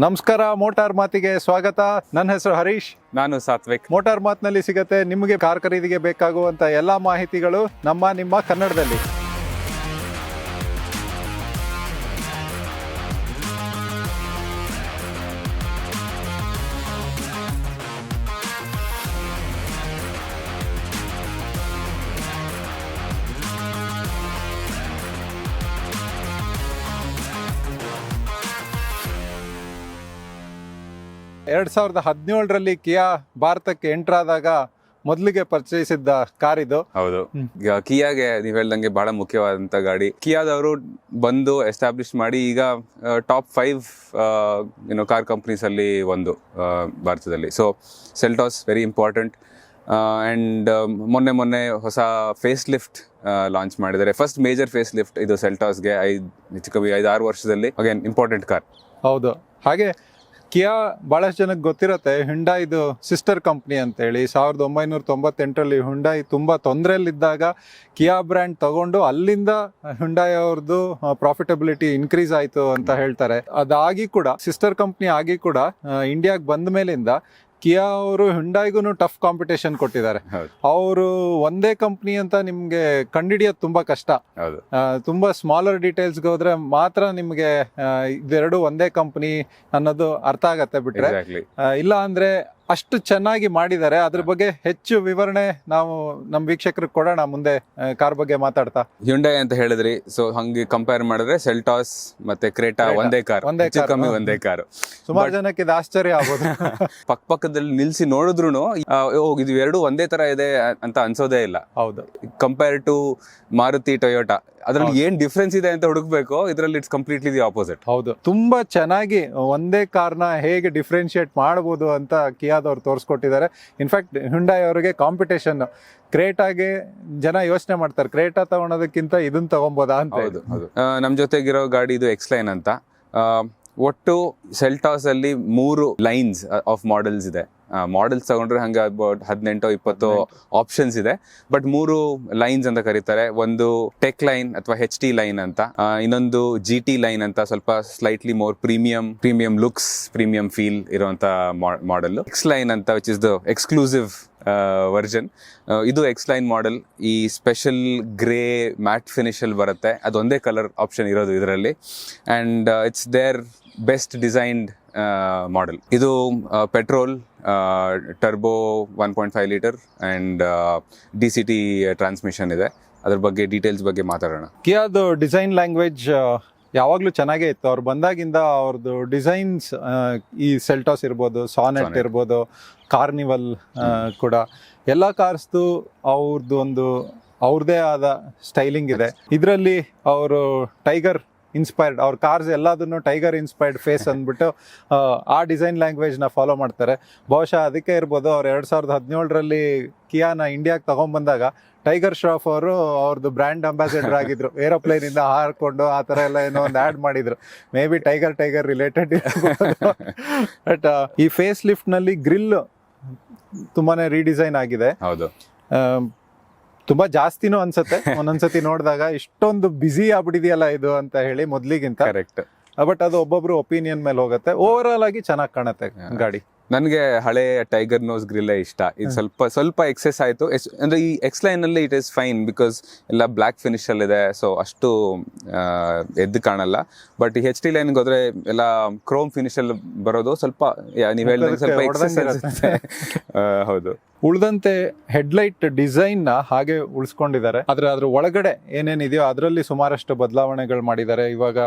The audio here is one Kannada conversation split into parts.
ನಮಸ್ಕಾರ ಮೋಟಾರ್ ಮಾತಿಗೆ ಸ್ವಾಗತ. ನನ್ನ ಹೆಸರು ಹರೀಶ್. ನಾನು ಸಾತ್ವಿಕ್. ಮೋಟಾರ್ ಮಾತ್ನಲ್ಲಿ ಸಿಗತ್ತೆ ನಿಮಗೆ ಕಾರ್ ಖರೀದಿಗೆ ಬೇಕಾಗುವಂತ ಎಲ್ಲಾ ಮಾಹಿತಿಗಳು ನಮ್ಮ ನಿಮ್ಮ ಕನ್ನಡದಲ್ಲಿ. ಎರಡ್ ಸಾವಿರದ ಹದಿನೇಳರಲ್ಲಿ ಕಿಯಾ ಭಾರತಕ್ಕೆ ಎಂಟರ್ ಆದಾಗ ಮೊದಲಿಗೆ ಪರಿಚಯಿಸಿದ್ದ ಕಾರ್ ಇದು. ಹೌದು. ಈಗ ಕಿಯಾಗೆ ನೀವು ಹೇಳ್ದಂಗೆ ಬಹಳ ಮುಖ್ಯವಾದಂತ ಗಾಡಿ. ಕಿಯಾದವರು ಬಂದು ಎಸ್ಟಾಬ್ಲಿಷ್ ಮಾಡಿ ಈಗ ಟಾಪ್ ಫೈವ್ ಏನೋ ಕಾರ್ ಕಂಪ್ನೀಸ್ ಅಲ್ಲಿ ಒಂದು ಭಾರತದಲ್ಲಿ. So Seltos very important and ಮೊನ್ನೆ ಮೊನ್ನೆ ಹೊಸ ಫೇಸ್ ಲಿಫ್ಟ್ ಲಾಂಚ್ ಮಾಡಿದ್ದಾರೆ. ಫಸ್ಟ್ ಮೇಜರ್ ಫೇಸ್ ಲಿಫ್ಟ್ ಇದು ಸೆಲ್ಟಾಸ್ಗೆ ಐದು ಹೆಚ್ಚು ಕಮ್ಮಿ ಐದು ಆರು ವರ್ಷದಲ್ಲಿ. ಅಗೇನ್ ಇಂಪಾರ್ಟೆಂಟ್ ಕಾರ್ ಹೌದು. ಹಾಗೆ ಕಿಯಾ ಬಹಳಷ್ಟು ಜನಕ್ಕೆ ಗೊತ್ತಿರುತ್ತೆ ಹುಂಡಾಯ್ದು ಸಿಸ್ಟರ್ ಕಂಪ್ನಿ ಅಂತೇಳಿ. ಸಾವಿರದ ಒಂಬೈನೂರ ತೊಂಬತ್ತೆಂಟರಲ್ಲಿ ಹುಂಡಾಯಿ ತುಂಬ ತೊಂದರೆಯಲ್ಲಿದ್ದಾಗ ಕಿಯಾ ಬ್ರ್ಯಾಂಡ್ ತಗೊಂಡು ಅಲ್ಲಿಂದ ಹುಂಡಾಯ್ ಅವ್ರದ್ದು ಪ್ರಾಫಿಟಬಿಲಿಟಿ ಇನ್ಕ್ರೀಸ್ ಆಯಿತು ಅಂತ ಹೇಳ್ತಾರೆ. ಅದಾಗಿ ಕೂಡ ಸಿಸ್ಟರ್ ಕಂಪ್ನಿ ಆಗಿ ಕೂಡ ಇಂಡಿಯಾಗೆ ಬಂದ ಮೇಲಿಂದ ಕಿಯಾ ಅವರು ಹುಂಡಾಯ್ಗೂ ಟಫ್ ಕಾಂಪಿಟೇಷನ್ ಕೊಟ್ಟಿದ್ದಾರೆ. ಅವರು ಒಂದೇ ಕಂಪ್ನಿ ಅಂತ ನಿಮ್ಗೆ ಕಂಡಿಡಿಯೋದು ತುಂಬಾ ಕಷ್ಟ. ತುಂಬಾ ಸ್ಮಾಲರ್ ಡೀಟೇಲ್ಸ್ಗೆ ಹೋದ್ರೆ ಮಾತ್ರ ನಿಮ್ಗೆ ಇದೆರಡು ಒಂದೇ ಕಂಪ್ನಿ ಅನ್ನೋದು ಅರ್ಥ ಆಗತ್ತೆ ಬಿಟ್ರೆ. ಎಕ್ಸಾಕ್ಟ್ಲಿ ಇಲ್ಲ ಅಂದ್ರೆ ಅಷ್ಟು ಚೆನ್ನಾಗಿ ಮಾಡಿದ್ದಾರೆ. ಅದ್ರ ಬಗ್ಗೆ ಹೆಚ್ಚು ವಿವರಣೆ ನಾವು ನಮ್ಮ ವೀಕ್ಷಕರಿಗೆ ಕೊಡೋಣ ಮುಂದೆ ಕಾರ್ ಬಗ್ಗೆ ಮಾತಾಡ್ತಾ. ಹ್ಯುಂಡೈ ಅಂತ ಹೇಳಿದ್ರಿ. ಸೊ ಹಂಗೆ ಕಂಪೇರ್ ಮಾಡಿದ್ರೆ ಸೆಲ್ಟಾಸ್ ಮತ್ತೆ ಕ್ರೇಟಾ ಒಂದೇ ಕಾರ್ ಒಂದೇ ಹೆಚ್ಚು ಕಮ್ಮಿ ಒಂದೇ ಕಾರು ಸುಮಾರು ಜನಕ್ಕೆ ಇದು ಆಶ್ಚರ್ಯ ಆಗೋದು ಪಕ್ಕ ಪಕ್ಕದಲ್ಲಿ ನಿಲ್ಸಿ ನೋಡಿದ್ರು ಇದು ಎರಡು ಒಂದೇ ತರ ಇದೆ ಅಂತ ಅನ್ಸೋದೇ ಇಲ್ಲ. ಹೌದು. ಕಂಪೇರ್ ಟು ಮಾರುತಿ ಟೊಯೋಟಾ ಅದ್ರಲ್ಲಿ ಏನ್ ಡಿಫ್ರೆನ್ಸ್ ಇದೆ ಅಂತ ಹುಡುಕ್ಬೇಕು ಇದ್ರಲ್ಲಿ ಇಟ್ಸ್ ಕಂಪ್ಲೀಟ್ಲಿ ದಿ ಆಪೋಸಿಟ್ ಹೌದು. ತುಂಬಾ ಚೆನ್ನಾಗಿ ಒಂದೇ ಕಾರ್ನ ಹೇಗೆ ಡಿಫ್ರೆನ್ಶಿಯೇಟ್ ಮಾಡಬಹುದು ಅಂತ ಕಿಯಾದವ್ರು ತೋರಿಸ್ಕೊಟ್ಟಿದ್ದಾರೆ. ಇನ್ಫ್ಯಾಕ್ಟ್ ಹುಂಡಾಯ್ ಅವರಿಗೆ ಕಾಂಪಿಟೇಷನ್ ಕ್ರೇಟಾಗೆ ಜನ ಯೋಚನೆ ಮಾಡ್ತಾರೆ. ಕ್ರೇಟಾ ತಗೊಳೋದಕ್ಕಿಂತ ಇದನ್ನ ತಗೊಬೋದಾ ಅಂತ ಹೌದು ಹೌದು. ಆ, ನಮ್ ಜೊತೆಗಿರೋ ಗಾಡಿ ಇದು ಎಕ್ಸ್ಲೈನ್ ಅಂತ. ಒಟ್ಟು ಸೆಲ್ಟಾಸ್ ಅಲ್ಲಿ ಮೂರು ಲೈನ್ಸ್ ಆಫ್ ಮಾಡೆಲ್ಸ್ ಇದೆ. ಮಾಡೆಲ್ಸ್ ತಗೊಂಡ್ರೆ ಹಂಗೆ ಅಬೌಟ್ ಹದಿನೆಂಟು ಇಪ್ಪತ್ತು ಆಪ್ಷನ್ಸ್ ಇದೆ. ಬಟ್ ಮೂರು ಲೈನ್ಸ್ ಅಂತ ಕರೀತಾರೆ. ಒಂದು ಟೆಕ್ ಲೈನ್ ಅಥವಾ ಹೆಚ್ ಟಿ ಲೈನ್ ಅಂತ. ಇನ್ನೊಂದು ಜಿ ಟಿ ಲೈನ್ ಅಂತ ಸ್ವಲ್ಪ slightly more premium premium looks premium feel ಇರುವಂತ ಮಾಡೆಲ್ ಎಕ್ಸ್ ಲೈನ್ ಅಂತ which is the exclusive version ಇದು ಎಕ್ಸ್ ಲೈನ್ ಮಾಡೆಲ್ ಈ ಸ್ಪೆಷಲ್ ಗ್ರೇ ಮ್ಯಾಟ್ ಫಿನಿಶ್ ಅಲ್ಲಿ ಬರುತ್ತೆ. ಅದೊಂದೇ ಕಲರ್ ಆಪ್ಷನ್ ಇರೋದು ಇದರಲ್ಲಿ. And it's their best designed model ಇದು petrol turbo one point five litre and D C T transmission ಇದೆ. ಅದ್ರ ಬಗ್ಗೆ ಡೀಟೇಲ್ಸ್ ಬಗ್ಗೆ ಮಾತಾಡೋಣ. ಕಿಯಾದು ಡಿಸೈನ್ ಲ್ಯಾಂಗ್ವೇಜ್ ಯಾವಾಗಲೂ ಚೆನ್ನಾಗೇ ಇತ್ತು. ಅವ್ರು ಬಂದಾಗಿಂದ ಅವ್ರದ್ದು ಡಿಸೈನ್ಸ್ ಈ ಸೆಲ್ಟಾಸ್ ಇರ್ಬೋದು ಸಾನೆಟ್. ಇರ್ಬೋದು ಕಾರ್ನಿವಲ್ ಕೂಡ. ಎಲ್ಲ ಕಾರ್ಸ್ದು ಅವ್ರದ್ದು ಒಂದು ಅವ್ರದೇ ಆದ ಸ್ಟೈಲಿಂಗ್ ಇದೆ. ಇದರಲ್ಲಿ ಅವರು ಟೈಗರ್ ಇನ್ಸ್ಪೈರ್ಡ್ ಅವ್ರ ಕಾರ್ಸ್ ಎಲ್ಲದನ್ನು ಟೈಗರ್ ಇನ್ಸ್ಪೈರ್ಡ್ ಫೇಸ್ ಅಂದ್ಬಿಟ್ಟು ಆ, ಡಿಸೈನ್ ಲ್ಯಾಂಗ್ವೇಜ್ನ ಫಾಲೋ ಮಾಡ್ತಾರೆ. ಬಹುಶಃ ಅದಕ್ಕೆ ಇರ್ಬೋದು ಅವ್ರು ಎರಡು ಸಾವಿರದ ಹದಿನೇಳರಲ್ಲಿ ಕಿಯಾನ ಇಂಡಿಯಾಗೆ ತಗೊಂಡ್ಬಂದಾಗ ಟೈಗರ್ ಶ್ರಾಫ್ ಅವರು ಅವ್ರದ್ದು ಬ್ರ್ಯಾಂಡ್ ಅಂಬಾಸಿಡರ್ ಆಗಿದ್ರು. ಏರೋಪ್ಲೇನ್ ಇಂದ ಹಾರ್ಕೊಂಡು ಆ ಥರ ಎಲ್ಲ ಏನೋ ಒಂದು ಆ್ಯಡ್ ಮಾಡಿದ್ರು. Maybe tiger tiger related but ಈ ಫೇಸ್ ಲಿಫ್ಟ್ನಲ್ಲಿ ಗ್ರಿಲ್ ತುಂಬಾನೇ ರೀಡಿಸೈನ್ ಆಗಿದೆ. ಹೌದು. ತುಂಬಾ ಜಾಸ್ತಿನೂ ಅನ್ಸುತ್ತೆ. ಒಂದೊಂದ್ಸತಿ ನೋಡಿದಾಗ ಇಷ್ಟೊಂದು ಬ್ಯುಸಿ ಆಗ್ಬಿಟ್ಟಿದೆಯಲ್ಲ ಇದು ಅಂತ ಹೇಳಿ ಮೊದ್ಲಿಗಿಂತ. ಕರೆಕ್ಟ್ ಬಟ್ ಅದು ಒಬ್ಬೊಬ್ರು ಒಪಿನಿಯನ್ ಮೇಲೆ ಹೋಗುತ್ತೆ. ಓವರ್ ಆಲ್ ಆಗಿ ಚೆನ್ನಾಗಿ ಕಾಣುತ್ತೆ ಗಾಡಿ. ನನಗೆ ಹಳೆ ಟೈಗರ್ ನೋಸ್ ಗ್ರಿಲ್ಲೇ ಇಷ್ಟ. ಇದು ಸ್ವಲ್ಪ ಸ್ವಲ್ಪ ಎಕ್ಸೆಸ್ ಆಯ್ತು. ಅಂದ್ರೆ ಈ ಎಕ್ಸ್ ಲೈನ್ ಅಲ್ಲಿ ಇಟ್ ಇಸ್ ಫೈನ್ ಬಿಕಾಸ್ ಎಲ್ಲ ಬ್ಲಾಕ್ ಫಿನಿಶ್ ಅಲ್ಲಿ ಇದೆ. ಸೊ ಅಷ್ಟು ಎದ್ದು ಕಾಣಲ್ಲ. ಬಟ್ ಈ ಹೆಚ್ ಟಿ ಲೈನ್ ಹೋದ್ರೆ ಎಲ್ಲ ಕ್ರೋಮ್ ಫಿನಿಶ್ ಅಲ್ಲಿ ಬರೋದು ಸ್ವಲ್ಪ ನೀವು ಹೇಳ್ದಂಗೆ ಸ್ವಲ್ಪ ಎಕ್ಸೆಸ್ ಹೌದು. ಉಳ್ದಂತೆ ಹೆಡ್ಲೈಟ್ ಡಿಸೈನ್ನ ಹಾಗೆ ಉಳಿಸ್ಕೊಂಡಿದ್ದಾರೆ. ಆದ್ರೆ ಅದ್ರ ಒಳಗಡೆ ಏನೇನಿದೆಯೋ ಅದರಲ್ಲಿ ಸುಮಾರಷ್ಟು ಬದಲಾವಣೆಗಳು ಮಾಡಿದ್ದಾರೆ. ಇವಾಗ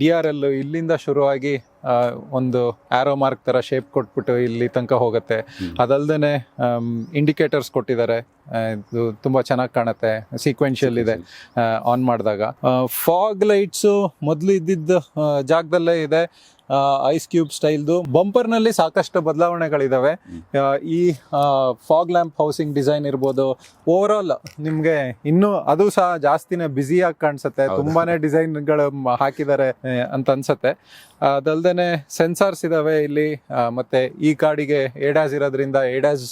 ಡಿ ಆರ್ ಎಲ್ ಇಲ್ಲಿಂದ ಶುರುವಾಗಿ ಒಂದು ಆರೋ ಮಾರ್ಕ್ ತರ ಶೇಪ್ ಕೊಟ್ಬಿಟ್ಟು ಇಲ್ಲಿ ತನಕ ಹೋಗುತ್ತೆ. ಅದಲ್ದೇನೆ ಇಂಡಿಕೇಟರ್ಸ್ ಕೊಟ್ಟಿದ್ದಾರೆ. ಇದು ತುಂಬ ಚೆನ್ನಾಗಿ ಕಾಣುತ್ತೆ ಸೀಕ್ವೆನ್ಷಿಯಲ್ ಇದೆ ಆನ್ ಮಾಡಿದಾಗ. ಫಾಗ್ ಲೈಟ್ಸು ಮೊದಲು ಇದ್ದಿದ್ದ ಜಾಗದಲ್ಲೇ ಇದೆ. ಐಸ್ ಕ್ಯೂಬ್ ಸ್ಟೈಲ್ದು ಬಂಪರ್ನಲ್ಲಿ ಸಾಕಷ್ಟು ಬದಲಾವಣೆಗಳಿದ್ದಾವೆ ಈ ಫಾಗ್ ಲ್ಯಾಂಪ್ ಹೌಸಿಂಗ್ ಡಿಸೈನ್ ಇರ್ಬೋದು. ಓವರ್ ಆಲ್ ನಿಮಗೆ ಇನ್ನೂ ಅದು ಸಹ ಜಾಸ್ತಿನೇ ಬ್ಯುಸಿಯಾಗಿ ಕಾಣಿಸುತ್ತೆ. ತುಂಬಾ ತುಂಬಾನೇ ಡಿಸೈನ್ಗಳು ಹಾಕಿದ್ದಾರೆ ಅಂತ ಅನ್ಸುತ್ತೆ. ಅದಲ್ದೇನೆ ಸೆನ್ಸಾರ್ಸ್ ಇದ್ದಾವೆ ಇಲ್ಲಿ. ಮತ್ತು ಈ ಕಾಡಿಗೆ ಏಡಾಸ್ ಇರೋದ್ರಿಂದ ಏಡಾಸ್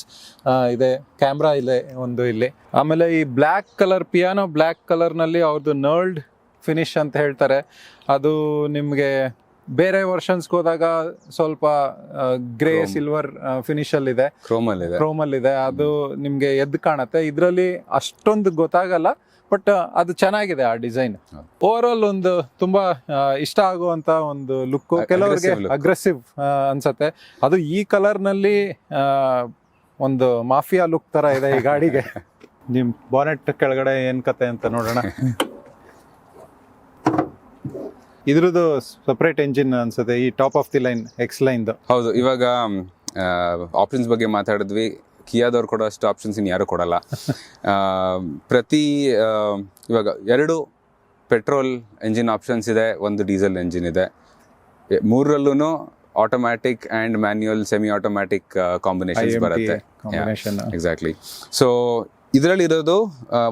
ಇದೆ. ಕ್ಯಾಮ್ರಾ ಇದೆ ಒಂದು ಇಲ್ಲಿ. ಆಮೇಲೆ ಈ ಬ್ಲ್ಯಾಕ್ ಕಲರ್ ಪಿಯಾನೋ ಬ್ಲ್ಯಾಕ್ ಕಲರ್ನಲ್ಲಿ ಅವ್ರದ್ದು ನರ್ಲ್ಡ್ ಫಿನಿಶ್ ಅಂತ ಹೇಳ್ತಾರೆ. ಅದು ನಿಮಗೆ ಬೇರೆ ವರ್ಷನ್ಸ್ಗೆ ಹೋದಾಗ ಸ್ವಲ್ಪ ಗ್ರೇ ಸಿಲ್ವರ್ ಫಿನಿಶ್ ಅಲ್ಲಿ ಇದೆ ಕ್ರೋಮ್ ಅಲ್ಲಿ ಇದೆ. ಕ್ರೋಮ್ ಅಲ್ಲಿ ಇದೆ ಅದು ನಿಮ್ಗೆ ಎದ್ದು ಕಾಣುತ್ತೆ. ಇದರಲ್ಲಿ ಅಷ್ಟೊಂದು ಗೊತ್ತಾಗಲ್ಲ. ಬಟ್ ಅದು ಚೆನ್ನಾಗಿದೆ ಆ ಡಿಸೈನ್. ಓವರ್ ಆಲ್ ಒಂದು ತುಂಬಾ ಇಷ್ಟ ಆಗುವಂತ ಒಂದು ಲುಕ್ ಕೆಲವರಿಗೆ ಅಗ್ರೆಸಿವ್ ಅನ್ಸತ್ತೆ. ಅದು ಈ ಕಲರ್ನಲ್ಲಿ ಒಂದು ಮಾಫಿಯಾ ಲುಕ್ ತರ ಇದೆ ಈ ಗಾಡಿಗೆ. ನಿಮ್ ಬಾನೆಟ್ ಕೆಳಗಡೆ ಏನ್ ಕತೆ ಅಂತ ನೋಡೋಣ. ಇದ್ರದ್ದು ಸಪ್ರೇಟ್ ಎಂಜಿನ್ ಅನ್ಸುತ್ತೆ ಈ top of the line X line ಹೌದು ಇವಾಗ ಆಪ್ಷನ್ಸ್ ಬಗ್ಗೆ ಮಾತಾಡಿದ್ವಿ. ಕಿಯಾದವ್ರು ಕೊಡೋ ಅಷ್ಟು ಆಪ್ಷನ್ಸ್ ಇನ್ನು ಯಾರು ಕೊಡಲ್ಲ. ಪ್ರತಿ ಇವಾಗ ಎರಡು ಪೆಟ್ರೋಲ್ ಎಂಜಿನ್ ಆಪ್ಷನ್ಸ್ ಇದೆ ಒಂದು ಡೀಸೆಲ್ ಎಂಜಿನ್ ಇದೆ. ಮೂರರಲ್ಲೂ automatic and manual semi automatic combinations ಬರುತ್ತೆ. ಎಕ್ಸಾಕ್ಟ್ಲಿ ಸೊ ಇದರಲ್ಲಿ ಇರೋದು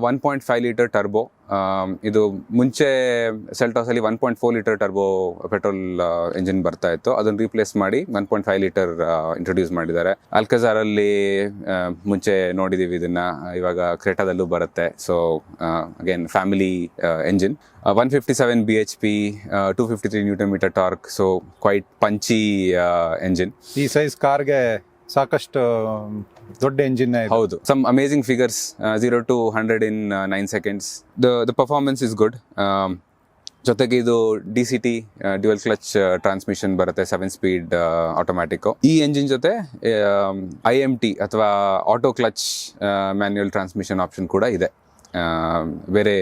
one point five litre turbo ಇದು ಮುಂಚೆ ಸೆಲ್ಟಾಸಲ್ಲಿ one point four litre turbo petrol engine ಬರ್ತಾ ಇತ್ತು. ಅದನ್ನ ರೀಪ್ಲೇಸ್ ಮಾಡಿ one point five litre introduce ಮಾಡಿದ್ದಾರೆ. ಅಲ್ಕಜಾರಲ್ಲಿ ಮುಂಚೆ ನೋಡಿದ್ದೀವಿ ಇದನ್ನ. ಇವಾಗ ಕ್ರೆಟಾದಲ್ಲೂ ಬರುತ್ತೆ. So again family engine one fifty seven B H P two fifty three newton metre torque so quite punchy engine ಈ ಸೈಜ್ ಕಾರ್ಗೆ ಸಾಕಷ್ಟು ದೊಡ್ಡ ಎಂಜಿನ್ ಹೌದು. Some amazing figures zero to hundred in nine seconds the the performance is good ಜೊತೆಗೆ ಇದು D C T dual clutch transmission ಬರುತ್ತೆ ಸೆವೆನ್ ಸ್ಪೀಡ್ ಆಟೋಮ್ಯಾಟಿಕ್ ಈ ಎಂಜಿನ್ ಜೊತೆ ಐ ಎಂ ಟಿ ಅಥವಾ auto clutch manual transmission option ಕೂಡ ಇದೆ. ಆ, ಬೇರೆ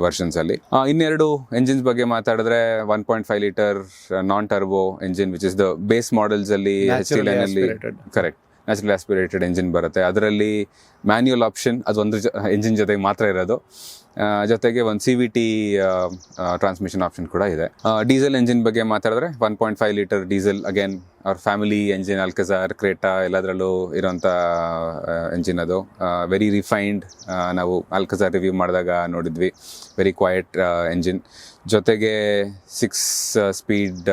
ವರ್ಷನ್ಸ್ ಅಲ್ಲಿ. ಇನ್ನೆರಡು ಎಂಜಿನ್ಸ್ ಬಗ್ಗೆ ಮಾತಾಡಿದ್ರೆ one point five litre non turbo engine which is the base models ಅಲ್ಲಿ Naturally aspirated. Correct natural aspirated engine ಬರುತ್ತೆ. ಅದರಲ್ಲಿ ಮ್ಯಾನ್ಯುಯಲ್ ಆಪ್ಷನ್ ಅದು ಒಂದು ಎಂಜಿನ್ ಜೊತೆಗೆ ಮಾತ್ರ ಇರೋದು. ಜೊತೆಗೆ ಒಂದು C V T transmission option ಕೂಡ ಇದೆ. ಡೀಸೆಲ್ ಎಂಜಿನ್ ಬಗ್ಗೆ ಮಾತಾಡಿದ್ರೆ one point five litre diesel again ಅವ್ರ ಫ್ಯಾಮಿಲಿ ಎಂಜಿನ್ ಅಲ್ಕಜಾರ್ ಕ್ರೇಟಾ ಎಲ್ಲದರಲ್ಲೂ ಇರೋಂಥ ಎಂಜಿನ್ ಅದು. ವೆರಿ ರಿಫೈನ್ಡ್ ನಾವು ಅಲ್ಕಜಾರ್ ರಿವ್ಯೂ ಮಾಡಿದಾಗ ನೋಡಿದ್ವಿ. ವೆರಿ ಕ್ವಾಯಟ್ ಎಂಜಿನ್ ಜೊತೆಗೆ six speed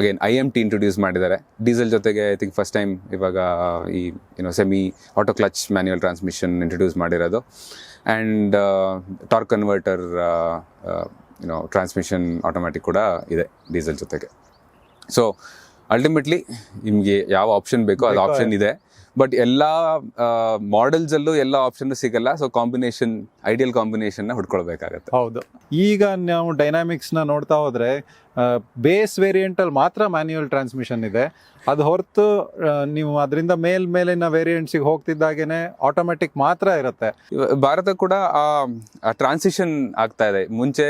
again I M T introduce ಮಾಡಿದ್ದಾರೆ. ಡೀಸೆಲ್ ಜೊತೆಗೆ ಐ ಥಿಂಕ್ ಫಸ್ಟ್ ಟೈಮ್ ಇವಾಗ ಈ ಏನೋ semi auto clutch manual transmission introduce ಮಾಡಿರೋದು. And torque converter you know transmission automatic ಕೂಡ ಇದೆ ಡೀಸೆಲ್ ಜೊತೆಗೆ. ಸೊ ಅಲ್ಟಿಮೇಟ್ಲಿ ನಿಮಗೆ ಯಾವ ಆಪ್ಷನ್ ಬೇಕೋ ಅದು ಆಪ್ಷನ್ ಇದೆ. ಬಟ್ ಎಲ್ಲ ಮಾಡೆಲ್ಸ್ ಅಲ್ಲೂ ಎಲ್ಲ ಆಪ್ಷನ್ ಸಿಗಲ್ಲ. ಸೊ ಕಾಂಬಿನೇಷನ್ ಐಡಿಯಲ್ ಕಾಂಬಿನೇಷನ್ನ ಹುಡ್ಕೊಳ್ಬೇಕಾಗತ್ತೆ. ಹೌದು. ಈಗ ನಾವು ಡೈನಾಮಿಕ್ಸ್ನ ನೋಡ್ತಾ ಹೋದರೆ ಬೇಸ್ ವೇರಿಯಂಟ್ ಅಲ್ಲಿ ಮಾತ್ರ ಮ್ಯಾನ್ಯುಯಲ್ ಟ್ರಾನ್ಸ್ಮಿಷನ್ ಇದೆ. ಅದು ಹೊರತು ನೀವು ಅದರಿಂದ ಮೇಲ್ ಮೇಲಿನ ವೇರಿಯಂಟ್ಸಿಗೆ ಹೋಗ್ತಿದ್ದಾಗೇನೆ ಆಟೋಮೆಟಿಕ್ ಮಾತ್ರ ಇರುತ್ತೆ. ಭಾರತ ಕೂಡ ಆ ಟ್ರಾನ್ಸಿಷನ್ ಆಗ್ತಾ ಇದೆ. ಮುಂಚೆ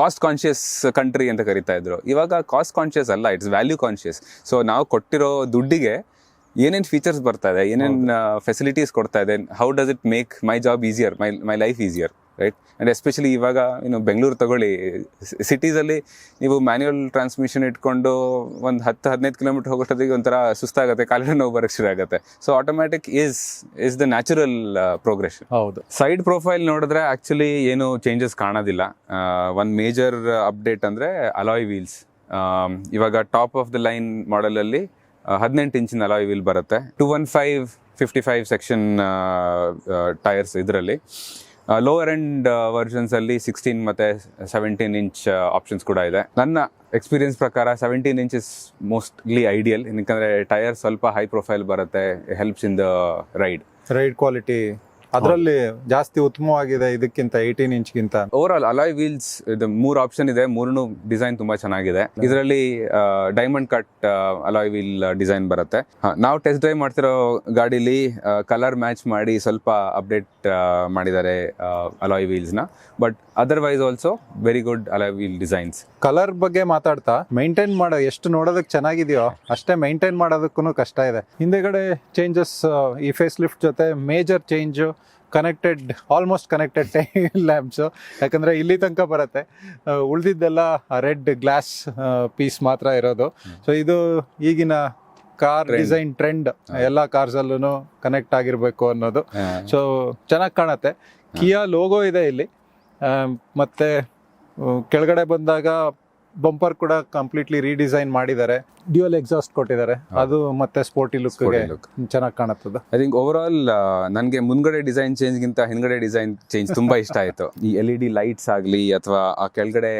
ಕಾಸ್ಟ್ ಕಾನ್ಷಿಯಸ್ ಕಂಟ್ರಿ ಅಂತ ಕರಿತಾ ಇದ್ರು. ಇವಾಗ ಕಾಸ್ಟ್ ಕಾನ್ಷಿಯಸ್ ಅಲ್ಲ ಇಟ್ಸ್ ವ್ಯಾಲ್ಯೂ ಕಾನ್ಶಿಯಸ್ ಸೊ ನಾವು ಕೊಟ್ಟಿರೋ ದುಡ್ಡಿಗೆ ಏನೇನು ಫೀಚರ್ಸ್ ಬರ್ತಾ ಇದೆ ಏನೇನು ಫೆಸಿಲಿಟೀಸ್ ಕೊಡ್ತಾ ಇದೆ how does it make my job easier my my life easier right and especially ಇವಾಗ ಇನ್ನು ಬೆಂಗಳೂರು ತಗೊಳ್ಳಿ ಸಿಟೀಸಲ್ಲಿ ನೀವು ಮ್ಯಾನ್ಯುವಲ್ ಟ್ರಾನ್ಸ್ಮಿಷನ್ ಇಟ್ಕೊಂಡು ಒಂದು ಹತ್ತು ಹದಿನೈದು ಕಿಲೋಮೀಟರ್ ಹೋಗೋಷ್ಟೊತ್ತಿಗೆ ಒಂಥರ ಸುಸ್ತಾಗುತ್ತೆ ಕಾಲಿನ ನೋವು ಬರೋಕ್ಕೆ ಶುರು ಆಗುತ್ತೆ. So automatic is is the natural progression ಹೌದು. ಸೈಡ್ ಪ್ರೊಫೈಲ್ ನೋಡಿದ್ರೆ ಆ್ಯಕ್ಚುಲಿ ಏನು ಚೇಂಜಸ್ ಕಾಣೋದಿಲ್ಲ. ಒಂದು ಮೇಜರ್ ಅಪ್ಡೇಟ್ ಅಂದರೆ ಅಲಾಯ್ ವೀಲ್ಸ್ ಇವಾಗ ಟಾಪ್ ಆಫ್ ದ ಲೈನ್ ಮಾಡೆಲಲ್ಲಿ ಹದಿನೆಂಟು ಇಂಚಿನ ಅಲಾಯ್ ವೀಲ್ ಬರುತ್ತೆ. Two one five fifty five section tyres ಇದರಲ್ಲಿ. ಲೋವರ್ ಎಂಡ್ ವರ್ಷನ್ಸಲ್ಲಿ ಸಿಕ್ಸ್ಟೀನ್ ಮತ್ತು ಸೆವೆಂಟೀನ್ ಇಂಚ್ ಆಪ್ಷನ್ಸ್ ಕೂಡ ಇದೆ. ನನ್ನ ಎಕ್ಸ್ಪೀರಿಯನ್ಸ್ ಪ್ರಕಾರ seventeen inch is mostly ideal ಏನಕ್ಕಂದರೆ tyre ಸ್ವಲ್ಪ ಹೈ ಪ್ರೊಫೈಲ್ ಬರುತ್ತೆ helps in the ride ride quality ಅದರಲ್ಲಿ ಜಾಸ್ತಿ ಉತ್ತಮವಾಗಿದೆ ಇದಕ್ಕಿಂತ ಏಯ್ಟೀನ್ ಇಂಚ್ಗಿಂತ. ಓವರ್ ಆಲ್ ಅಲಾಯ್ ವೀಲ್ಸ್ ಇದು ಮೂರು ಆಪ್ಷನ್ ಇದೆ. ಮೂರನು ಡಿಸೈನ್ ತುಂಬಾ ಚೆನ್ನಾಗಿದೆ. ಇದರಲ್ಲಿ diamond cut alloy wheel design ಬರುತ್ತೆ. ನಾವು ಟೆಸ್ಟ್ ಡ್ರೈವ್ ಮಾಡ್ತಿರೋ ಗಾಡಿಲಿ ಕಲರ್ ಮ್ಯಾಚ್ ಮಾಡಿ ಸ್ವಲ್ಪ ಅಪ್ಡೇಟ್ ಮಾಡಿದ್ದಾರೆ ಅಲಾಯ್ ವೀಲ್ಸ್ನ. But otherwise also very good alloy wheel designs colour ಬಗ್ಗೆ ಮಾತಾಡ್ತಾ ಮೈಂಟೈನ್ ಮಾಡೋ ಎಷ್ಟು ನೋಡೋದಕ್ಕೆ ಚೆನ್ನಾಗಿದೆಯೋ ಅಷ್ಟೇ ಮೈಂಟೈನ್ ಮಾಡೋದಕ್ಕೂ ಕಷ್ಟ ಇದೆ. ಹಿಂದೆಗಡೆ ಚೇಂಜಸ್ ಈ ಫೇಸ್ ಲಿಫ್ಟ್ ಜೊತೆ major change connected almost connected tail lamps ಯಾಕಂದ್ರೆ ಇಲ್ಲಿ ತನಕ ಬರುತ್ತೆ. ಉಳಿದಿದ್ದೆಲ್ಲ ರೆಡ್ ಗ್ಲಾಸ್ ಪೀಸ್ ಮಾತ್ರ ಇರೋದು. ಸೊ ಇದು ಈಗಿನ ಕಾರ್. ಡಿಸೈನ್ ಟ್ರೆಂಡ್ ಎಲ್ಲ ಕಾರ್ಸಲ್ಲೂ ಕನೆಕ್ಟ್ ಆಗಿರಬೇಕು ಅನ್ನೋದು. ಸೊ ಚೆನ್ನಾಗಿ ಕಾಣತ್ತೆ. ಕಿಯಾ ಲೋಗೋ ಇದೆ ಇಲ್ಲಿ. ಮತ್ತೆ ಕೆಳಗಡೆ ಬಂದಾಗ ಬಂಪರ್ ಕೂಡ ಕಂಪ್ಲೀಟ್ಲಿ ರೀಡಿಸೈನ್ ಮಾಡಿದ್ದಾರೆ. ಡ್ಯೂಯಲ್ ಎಕ್ಸಾಸ್ಟ್ ಕೊಟ್ಟಿದ್ದಾರೆ. ಅದು ಮತ್ತೆ ಸ್ಪೋರ್ಟಿ look. ಚೆನ್ನಾಗಿ ಕಾಣುತ್ತದೆ. ಐ ಥಿಂಕ್ ಓವರ್ ಆಲ್ ನನಗೆ ಮುಂದ್ಗಡೆ ಡಿಸೈನ್ ಚೇಂಜ್ ಗಿಂತ ಹಿಂದ್ಗಡೆ ಡಿಸೈನ್ ಚೇಂಜ್ ತುಂಬಾ ಇಷ್ಟ ಆಯಿತು. ಈ ಎಲ್ ಇ ಡಿ ಲೈಟ್ಸ್ ಆಗಲಿ ಅಥವಾ ಆ ಕೆಳಗಡೆ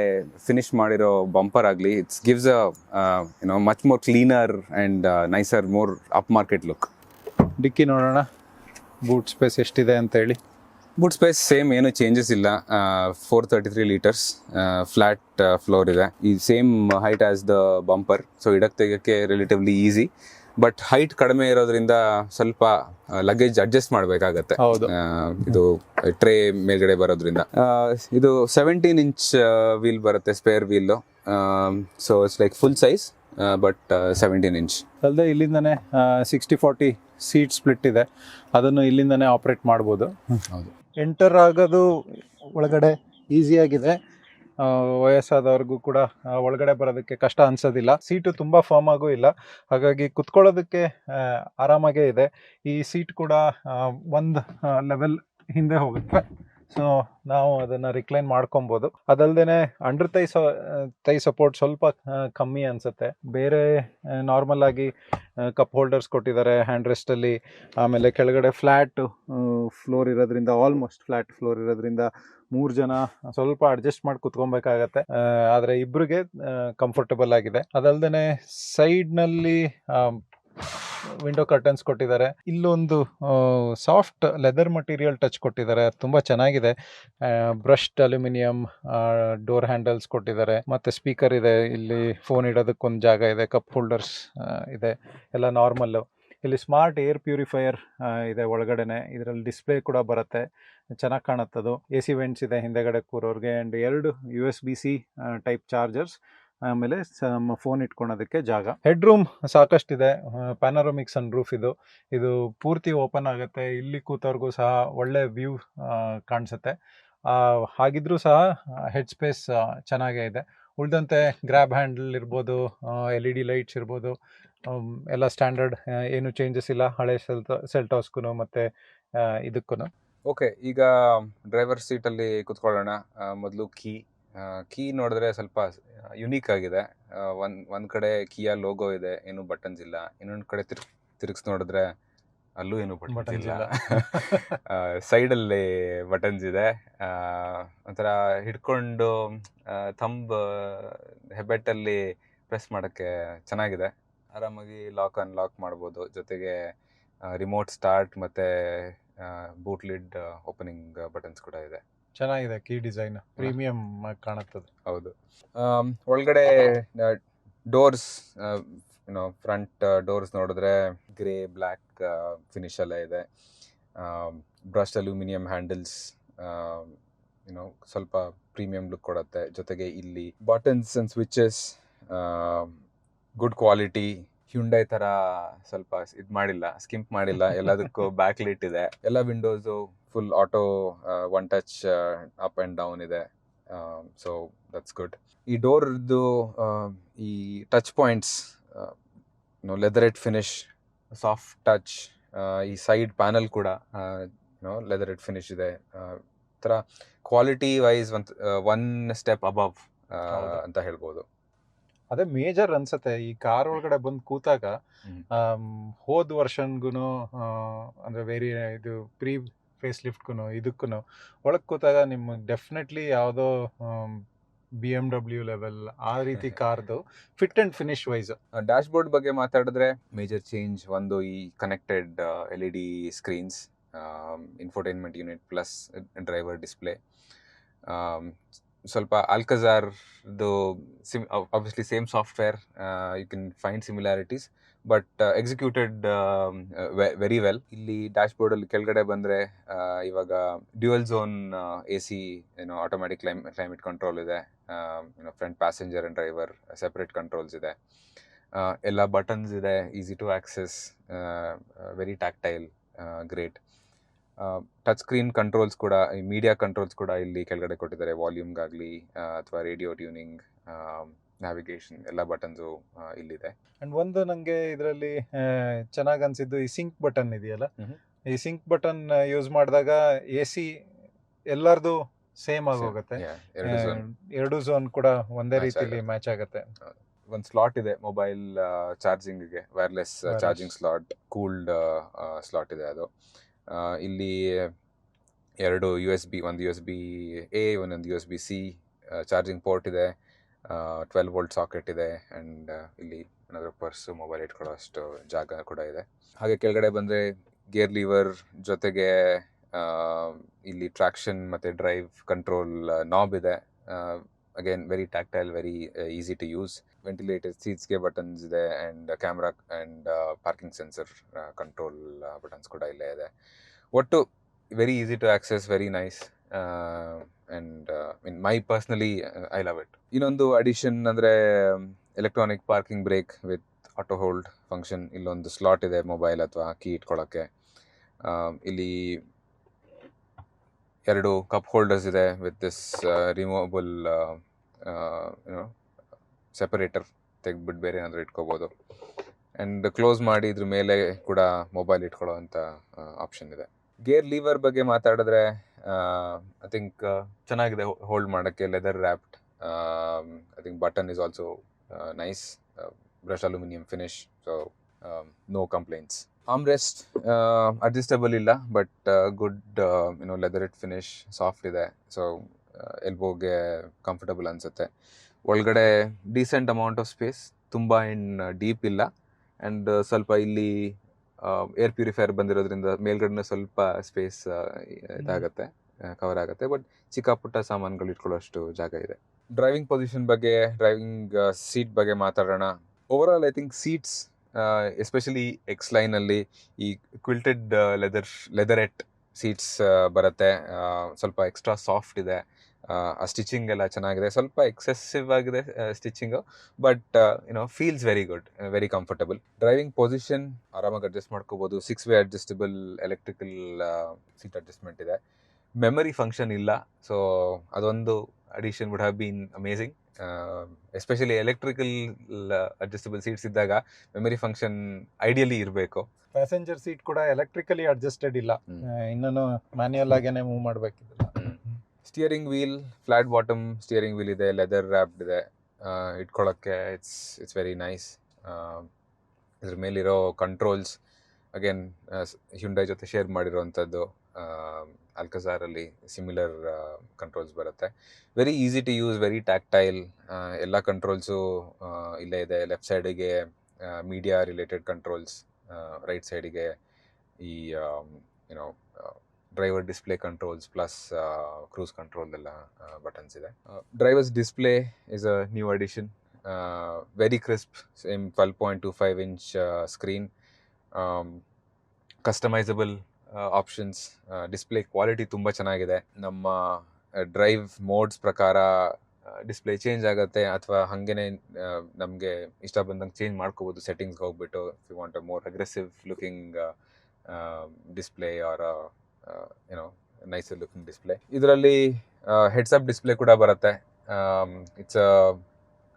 ಫಿನಿಶ್ ಮಾಡಿರೋ ಬಂಪರ್ ಆಗಲಿ it's gives a you know much more cleaner and nicer more upmarket look ಡಿಕ್ಕಿ ನೋಡೋಣ. ಬೂಟ್ ಸ್ಪೇಸ್ ಎಷ್ಟಿದೆ ಅಂತ ಹೇಳಿ. ಬುಟ್ ಸ್ಪೇಸ್ ಸೇಮ್ ಏನು ಚೇಂಜಸ್ ಇಲ್ಲ. Four thirty three litres flat floor ಇದೆ. ಈ same height as the bumper so ಇಡಕ್ಕೆ ತೆಗೋಕ್ಕೆ ರಿಲೇಟಿವ್ಲಿ ಈಸಿ ಬಟ್ ಹೈಟ್ ಕಡಿಮೆ ಇರೋದ್ರಿಂದ ಸ್ವಲ್ಪ ಲಗೇಜ್ ಅಡ್ಜಸ್ಟ್ ಮಾಡಬೇಕಾಗತ್ತೆ. ಇದು ಟ್ರೇ ಮೇಲ್ಗಡೆ ಬರೋದ್ರಿಂದ. ಇದು ಸೆವೆಂಟೀನ್ ಇಂಚ್ ವೀಲ್ ಬರುತ್ತೆ spare wheel so it's like full size but seventeen inch ಅಲ್ಲದೆ ಇಲ್ಲಿಂದನೇ ಸಿಕ್ಸ್ಟಿ ಫಾರ್ಟಿ ಸೀಟ್ ಸ್ಪ್ಲಿಟ್ ಇದೆ. ಅದನ್ನು ಇಲ್ಲಿಂದನೇ ಆಪ್ರೇಟ್ ಮಾಡ್ಬೋದು. ಹೌದು. ಎಂಟರ್ ಆಗೋದು ಒಳಗಡೆ ಈಸಿಯಾಗಿದೆ ವಯಸ್ಸಾದವ್ರಿಗೂ ಕೂಡ ಒಳಗಡೆ ಬರೋದಕ್ಕೆ ಕಷ್ಟ ಅನ್ಸೋದಿಲ್ಲ. ಸೀಟು ತುಂಬ ಫಾರ್ಮ್ ಆಗೂ ಇಲ್ಲ. ಹಾಗಾಗಿ ಕುತ್ಕೊಳ್ಳೋದಕ್ಕೆ ಆರಾಮಾಗೇ ಇದೆ. ಈ ಸೀಟ್ ಕೂಡ ಒಂದು ಲೆವೆಲ್ ಹಿಂದೆ ಹೋಗುತ್ತೆ. ಸೊ ನಾವು ಅದನ್ನು ರಿಕ್ಲೈನ್ ಮಾಡ್ಕೊಬೋದು. ಅದಲ್ದೇನೆ under thigh so thigh support ಸ್ವಲ್ಪ ಕಮ್ಮಿ ಅನಿಸುತ್ತೆ. ಬೇರೆ ನಾರ್ಮಲ್ ಆಗಿ ಕಪ್ ಹೋಲ್ಡರ್ಸ್ ಕೊಟ್ಟಿದ್ದಾರೆ ಹ್ಯಾಂಡ್ ರೆಸ್ಟಲ್ಲಿ ಆಮೇಲೆ ಕೆಳಗಡೆ ಫ್ಲ್ಯಾಟ್ ಫ್ಲೋರ್ ಇರೋದ್ರಿಂದ ಆಲ್ಮೋಸ್ಟ್ ಫ್ಲ್ಯಾಟ್ ಫ್ಲೋರ್ ಇರೋದ್ರಿಂದ ಮೂರು ಜನ ಸ್ವಲ್ಪ ಅಡ್ಜಸ್ಟ್ ಮಾಡಿ ಕುತ್ಕೊಬೇಕಾಗತ್ತೆ. ಆದರೆ ಇಬ್ರಿಗೆ ಕಂಫರ್ಟಬಲ್ ಆಗಿದೆ. ಅದಲ್ಲದೆ ಸೈಡ್ನಲ್ಲಿ ವಿಂಡೋ ಕರ್ಟನ್ಸ್ ಕೊಟ್ಟಿದ್ದಾರೆ. ಇಲ್ಲೊಂದು ಸಾಫ್ಟ್ ಲೆದರ್ ಮಟೀರಿಯಲ್ ಟಚ್ ಕೊಟ್ಟಿದ್ದಾರೆ. ಅದು ತುಂಬ ಚೆನ್ನಾಗಿದೆ. ಬ್ರಷ್ಡ್ ಅಲ್ಯೂಮಿನಿಯಂ ಡೋರ್ ಹ್ಯಾಂಡಲ್ಸ್ ಕೊಟ್ಟಿದ್ದಾರೆ. ಮತ್ತೆ ಸ್ಪೀಕರ್ ಇದೆ. ಇಲ್ಲಿ ಫೋನ್ ಇಡೋದಕ್ಕೊಂದು ಜಾಗ ಇದೆ. ಕಪ್ ಹೋಲ್ಡರ್ಸ್ ಇದೆ. ಎಲ್ಲ ನಾರ್ಮಲ್ಲು ಇಲ್ಲಿ ಸ್ಮಾರ್ಟ್ ಏರ್ ಪ್ಯೂರಿಫೈಯರ್ ಇದೆ ಒಳಗಡೆನೆ. ಇದರಲ್ಲಿ ಡಿಸ್ಪ್ಲೇ ಕೂಡ ಬರುತ್ತೆ. ಚೆನ್ನಾಗಿ ಕಾಣುತ್ತದು. ಎ ಸಿ ವೆಂಟ್ಸ್ ಇದೆ ಹಿಂದೆಗಡೆ ಕೂರೋರಿಗೆ. ಆ್ಯಂಡ್ ಎರಡು U S B C type chargers ಆಮೇಲೆ ಫೋನ್ ಇಟ್ಕೊಳೋದಕ್ಕೆ ಜಾಗ. ಹೆಡ್ ರೂಮ್ ಸಾಕಷ್ಟಿದೆ. ಪ್ಯಾನರೋಮಿಕ್ ಸನ್ ರೂಫ್ ಇದು. ಇದು ಪೂರ್ತಿ ಓಪನ್ ಆಗುತ್ತೆ. ಇಲ್ಲಿ ಕೂತವ್ರಿಗೂ ಸಹ ಒಳ್ಳೆ ವ್ಯೂ ಕಾಣಿಸುತ್ತೆ. ಹಾಗಿದ್ರೂ ಸಹ ಹೆಡ್ ಸ್ಪೇಸ್ ಚೆನ್ನಾಗೇ ಇದೆ. ಉಳಿದಂತೆ ಗ್ರ್ಯಾಬ್ ಹ್ಯಾಂಡಲ್ ಇರ್ಬೋದು ಎಲ್ ಇ ಡಿ ಲೈಟ್ಸ್ ಇರ್ಬೋದು ಎಲ್ಲ ಸ್ಟ್ಯಾಂಡರ್ಡ್ ಏನು ಚೇಂಜಸ್ ಇಲ್ಲ. ಹಳೆ ಸೆಲ್ಟ ಸೆಲ್ಟಾಸ್ಗೂ ಮತ್ತು ಇದಕ್ಕೂ ಓಕೆ ಈಗ ಡ್ರೈವರ್ ಸೀಟಲ್ಲಿ ಕುತ್ಕೊಳ್ಳೋಣ. ಮೊದಲು ಕೀ ಕೀ ನೋಡಿದ್ರೆ ಸ್ವಲ್ಪ ಯುನೀಕ್ ಆಗಿದೆ. ಒಂದು ಒಂದ್ ಕಡೆ ಕಿಯಾ ಲೋಗೋ ಇದೆ ಏನು ಬಟನ್ಸ್ ಇಲ್ಲ. ಇನ್ನೊಂದ್ ಕಡೆ ತಿರ್ ತಿರುಗಿಸ್ ನೋಡಿದ್ರೆ ಅಲ್ಲೂ ಏನು ಬಟನ್ಸ್ ಇಲ್ಲ. ಸೈಡಲ್ಲಿ ಬಟನ್ಸ್ ಇದೆ. ಒಂಥರ ಹಿಡ್ಕೊಂಡು ಥಂಬ್ ಹೆಬ್ಬೆಟ್ಟಲ್ಲಿ ಪ್ರೆಸ್ ಮಾಡೋಕ್ಕೆ ಚೆನ್ನಾಗಿದೆ. ಆರಾಮಾಗಿ ಲಾಕ್ ಅನ್ಲಾಕ್ ಮಾಡ್ಬೋದು. ಜೊತೆಗೆ ರಿಮೋಟ್ ಸ್ಟಾರ್ಟ್ ಮತ್ತೆ ಬೂಟ್ ಲಿಡ್ ಓಪನಿಂಗ್ ಬಟನ್ಸ್ ಕೂಡ ಇದೆ. ಚೆನ್ನಾಗಿದೆ ಕೀ ಡಿಸೈನ್. ಪ್ರೀಮಿಯಂ ಕಾಣುತ್ತದೆ. ಹೌದು. ಒಳಗಡೆ doors you know front doors ನೋಡಿದ್ರೆ ಗ್ರೇ ಬ್ಲ್ಯಾಕ್ ಫಿನಿಶ್ ಎಲ್ಲ ಇದೆ. Brush aluminium handles you know ಸ್ವಲ್ಪ ಪ್ರೀಮಿಯಂ ಲುಕ್ ಕೊಡುತ್ತೆ. ಜೊತೆಗೆ ಇಲ್ಲಿ buttons and switches good quality Hyundai ಥರ ಸ್ವಲ್ಪ ಇದು ಮಾಡಿಲ್ಲ, ಸ್ಕಿಂಪ್ ಮಾಡಿಲ್ಲ, ಎಲ್ಲದಕ್ಕೂ ಬ್ಯಾಕ್ ಲೈಟ್ ಇದೆ. ಎಲ್ಲ windows full auto one touch up and down ಇದೆ. ಸೊ ದಟ್ಸ್ ಗುಡ್ ಈ ಡೋರ್ದು ಈ touch points leatherette finish soft touch ಈ ಸೈಡ್ ಪ್ಯಾನಲ್ ಕೂಡ ನೋ ಲೆದರೆಟ್ ಫಿನಿಶ್ ಇದೆ. ಥರ ಕ್ವಾಲಿಟಿ ವೈಸ್ ಒಂದು ಒನ್ ಸ್ಟೆಪ್ ಅಬವ್. ಅಂತ ಹೇಳ್ಬೋದು. ಅದೇ ಮೇಜರ್ ಅನ್ಸುತ್ತೆ. ಈ ಕಾರ್ ಒಳಗಡೆ ಬಂದು ಕೂತಾಗ ಆಮ್, ಹೋದ್ ವರ್ಷನ್ಗೂ ಅಂದ್ರೆ ವೇರಿ ಇದು ಪ್ರೀ ಫೇಸ್ ಲಿಫ್ಟ್ಗೂ ಇದಕ್ಕೂ ಒಳಗೆ ಕೂತಾಗ ನಿಮ್ಗೆ ಡೆಫಿನೆಟ್ಲಿ ಯಾವುದೋ ಬಿ ಎಂ ಡಬ್ಲ್ಯೂ ಲೆವೆಲ್ ಆ ರೀತಿ ಕಾರ್ದು fit and finish wise dashboard ಬಗ್ಗೆ ಮಾತಾಡಿದ್ರೆ ಮೇಜರ್ ಚೇಂಜ್ ಒಂದು ಈ connected L E D screens infotainment unit plus driver display ಸ್ವಲ್ಪ ಆಲ್ಕಜಾರ್ದು sim obviously same software you can find similarities but executed very well ಇಲ್ಲಿ ಡ್ಯಾಶ್ ಬೋರ್ಡಲ್ಲಿ ಕೆಳಗಡೆ ಬಂದ್ರೆ ಇವಾಗ ಡ್ಯುಯಲ್ ಝೋನ್ ಎ ಸಿ ಏನೋ ಆಟೋಮ್ಯಾಟಿಕ್ ಕ್ಲೈಮ್ ಕ್ಲೈಮೇಟ್ ಕಂಟ್ರೋಲ್ ಇದೆ. Front passenger and driver separate controls ಇದೆ. ಎಲ್ಲ ಬಟನ್ಸ್ ಇದೆ easy to access very tactile great touch screen controls ಕೂಡ, ಈ ಮೀಡಿಯಾ ಕಂಟ್ರೋಲ್ಸ್ ಕೂಡ ಇಲ್ಲಿ ಕೆಳಗಡೆ ಕೊಟ್ಟಿದ್ದಾರೆ. ವಾಲ್ಯೂಮ್ಗಾಗಲಿ ಅಥವಾ ರೇಡಿಯೋ ಟ್ಯೂನಿಂಗ್ ನ್ಯಾವಿಗೇಷನ್ ಎಲ್ಲ ಬಟನ್ಸು ಇಲ್ಲಿದೆ. ಅಂಡ್ ಒಂದು ನಂಗೆ ಇದರಲ್ಲಿ ಚೆನ್ನಾಗಿ ಅನ್ಸಿದ್ದು ಈ ಸಿಂಕ್ ಬಟನ್ ಇದೆಯಲ್ಲ? ಈ ಸಿಂಕ್ ಬಟನ್ ಯೂಸ್ ಮಾಡಿದಾಗ ಎ ಸಿ ಎಲ್ಲರದು ಸೇಮ್ ಆಗಿ ಹೋಗುತ್ತೆ. Yeah, ಎರಡು ಝೋನ್ ಕೂಡ ಒಂದೇ ರೀತಿಯಲ್ಲಿ ಮ್ಯಾಚ್ ಆಗುತ್ತೆ. ಒಂದು ಸ್ಲಾಟ್ ಇದೆ mobile ಚಾರ್ಜಿಂಗ್ಗೆ wireless charging slot cooled slot ಇದೆ ಅದು. ಇಲ್ಲಿ ಎರಡು ಯು ಎಸ್ ಬಿ ಒಂದು ಯು ಎಸ್ ಬಿ ಎ ಒಂದೊಂದು U S B C charging port ಇದೆ. ಟ್ವೆಲ್ ವೋಲ್ಟ್ ಸಾಕೆಟ್ ಇದೆ ಆ್ಯಂಡ್ ಇಲ್ಲಿ ಏನಾದರೂ ಪರ್ಸು ಮೊಬೈಲ್ ಇಟ್ಕೊಳ್ಳೋ ಅಷ್ಟು ಜಾಗ ಕೂಡ ಇದೆ. ಹಾಗೆ ಕೆಳಗಡೆ ಬಂದರೆ ಗೇರ್ ಲೀವರ್ ಜೊತೆಗೆ ಇಲ್ಲಿ ಟ್ರಾಕ್ಷನ್ ಮತ್ತು ಡ್ರೈವ್ ಕಂಟ್ರೋಲ್ ನಾಬ್ ಇದೆ. Again very tactile very easy to use ventilator ಸೀಟ್ಸ್ಗೆ buttons ಇದೆ and camera and parking sensor control buttons ಕೂಡ ಇಲ್ಲೇ ಇದೆ. ಒಟ್ಟು very easy to access very nice and mean my personally I love it ಇನ್ನೊಂದು ಅಡಿಷನ್ ಅಂದರೆ electronic parking brake with auto hold function ಇಲ್ಲೊಂದು ಸ್ಲಾಟ್ ಇದೆ ಮೊಬೈಲ್ ಅಥವಾ ಕೀ ಇಟ್ಕೊಳ್ಳೋಕ್ಕೆ ಇಲ್ಲಿ ಎರಡು ಕಪ್ ಹೋಲ್ಡರ್ಸ್ ಇದೆ with this removable you know separator ತೆಗೆದ್ಬಿಟ್ಟು ಬೇರೆ ಏನಾದರೂ ಇಟ್ಕೋಬೋದು. ಆ್ಯಂಡ್ ಕ್ಲೋಸ್ ಮಾಡಿ ಇದ್ರ ಮೇಲೆ ಕೂಡ ಮೊಬೈಲ್ ಇಟ್ಕೊಳ್ಳೋ ಅಂಥ ಆಪ್ಷನ್ ಇದೆ. ಗೇರ್ ಲೀವರ್ ಬಗ್ಗೆ ಮಾತಾಡಿದ್ರೆ ಐ ಥಿಂಕ್ ಚೆನ್ನಾಗಿದೆ ಹೋಲ್ಡ್ ಮಾಡೋಕ್ಕೆ leather wrapped I think button is also nice brush aluminium finish so no complaints armrest adjustable ಇಲ್ಲ but good you know leather it finish soft ಇದೆ. ಸೊ ಎಲ್ಬೋಗೆ ಕಂಫರ್ಟಬಲ್ ಅನಿಸುತ್ತೆ. ಒಳಗಡೆ ಡೀಸೆಂಟ್ ಅಮೌಂಟ್ ಆಫ್ ಸ್ಪೇಸ್ ತುಂಬ ಇನ್ ಡೀಪ್ ಇಲ್ಲ. ಆ್ಯಂಡ್ ಸ್ವಲ್ಪ ಇಲ್ಲಿ ಏರ್ ಪ್ಯೂರಿಫೈಯರ್ ಬಂದಿರೋದ್ರಿಂದ ಮೇಲ್ಗಡೆ ಸ್ವಲ್ಪ ಸ್ಪೇಸ್ ಇದಾಗುತ್ತೆ ಕವರ್ ಆಗುತ್ತೆ ಬಟ್ ಚಿಕ್ಕಪುಟ್ಟ ಸಾಮಾನುಗಳು ಇಟ್ಕೊಳ್ಳೋಷ್ಟು ಜಾಗ ಇದೆ. ಡ್ರೈವಿಂಗ್ ಪೊಸಿಷನ್ ಬಗ್ಗೆ ಡ್ರೈವಿಂಗ್ ಸೀಟ್ ಬಗ್ಗೆ ಮಾತಾಡೋಣ. Overall I think seats especially X ಲೈನಲ್ಲಿ ಈ ಕ್ವಿಲ್ಟೆಡ್ ಲೆದರ್ ಲೆದರೆಟ್ ಸೀಟ್ಸ್ ಬರುತ್ತೆ. ಸ್ವಲ್ಪ ಎಕ್ಸ್ಟ್ರಾ ಸಾಫ್ಟ್ ಇದೆ. ಆ, ಸ್ಟಿಚಿಂಗ್ ಎಲ್ಲ ಚೆನ್ನಾಗಿದೆ. ಸ್ವಲ್ಪ ಎಕ್ಸೆಸಿವ್ ಆಗಿದೆ stitching but you know feels very good very comfortable driving position ಆರಾಮಾಗಿ ಅಡ್ಜಸ್ಟ್ ಮಾಡ್ಕೋಬೋದು. Six way adjustable electrical seat adjustment ಇದೆ. ಮೆಮರಿ ಫಂಕ್ಷನ್ ಇಲ್ಲ ಸೊ ಅದೊಂದು addition would have been amazing especially electrical adjustable seats ಇದ್ದಾಗ ಮೆಮರಿ ಫಂಕ್ಷನ್ ಐಡಿಯಲಿ ಇರಬೇಕು. ಪ್ಯಾಸೆಂಜರ್ ಸೀಟ್ ಕೂಡ ಎಲೆಕ್ಟ್ರಿಕಲಿ ಅಡ್ಜಸ್ಟೆಡ್ ಇಲ್ಲ. ಇನ್ನೂ manual ಆಗೇನೆ move ಮಾಡ್ಬೇಕಿಲ್ಲ steering wheel flat bottom steering wheel ಇದೆ ಲೆದರ್ ರ್ಯಾಪ್ಡ್ ಇದೆ. ಇಟ್ಕೊಳ್ಳೋಕ್ಕೆ ಇಟ್ಸ್ ಇಟ್ಸ್ ವೆರಿ ನೈಸ್ ಇದ್ರ ಮೇಲಿರೋ ಕಂಟ್ರೋಲ್ಸ್ ಅಗೇನ್ ಹ್ಯುಂಡೈ ಜೊತೆ ಶೇರ್ ಮಾಡಿರೋವಂಥದ್ದು ಅಲ್ಕಸಾರಲ್ಲಿ ಸಿಮಿಲರ್ ಕಂಟ್ರೋಲ್ಸ್ ಬರುತ್ತೆ. Very easy to use very tactile ಎಲ್ಲ ಕಂಟ್ರೋಲ್ಸು ಇಲ್ಲೇ ಇದೆ. ಲೆಫ್ಟ್ ಸೈಡಿಗೆ ಮೀಡಿಯಾ ರಿಲೇಟೆಡ್ ಕಂಟ್ರೋಲ್ಸ್ ರೈಟ್ ಸೈಡಿಗೆ ಈ you know driver display controls plus cruise control ಎಲ್ಲ ಬಟನ್ಸ್ ಇದೆ. Driver's display is a new addition very crisp same twelve point two five inch screen customisable options display quality ತುಂಬ ಚೆನ್ನಾಗಿದೆ. ನಮ್ಮ ಡ್ರೈವ್ ಮೋಡ್ಸ್ ಪ್ರಕಾರ ಡಿಸ್ಪ್ಲೇ ಚೇಂಜ್ ಆಗುತ್ತೆ ಅಥವಾ ಹಾಗೇನೆ ನಮಗೆ ಇಷ್ಟ ಬಂದಂಗೆ ಚೇಂಜ್ ಮಾಡ್ಕೋಬೋದು ಸೆಟ್ಟಿಂಗ್ಸ್ಗೆ ಹೋಗ್ಬಿಟ್ಟು. You want a more aggressive looking display or ಏನೋ ನೈಸ್ ಲುಕಿಂಗ್ ಡಿಸ್ಪ್ಲೇ ಇದರಲ್ಲಿ ಹೆಡ್ಸಪ್ ಡಿಸ್ಪ್ಲೇ ಕೂಡ ಬರುತ್ತೆ. It's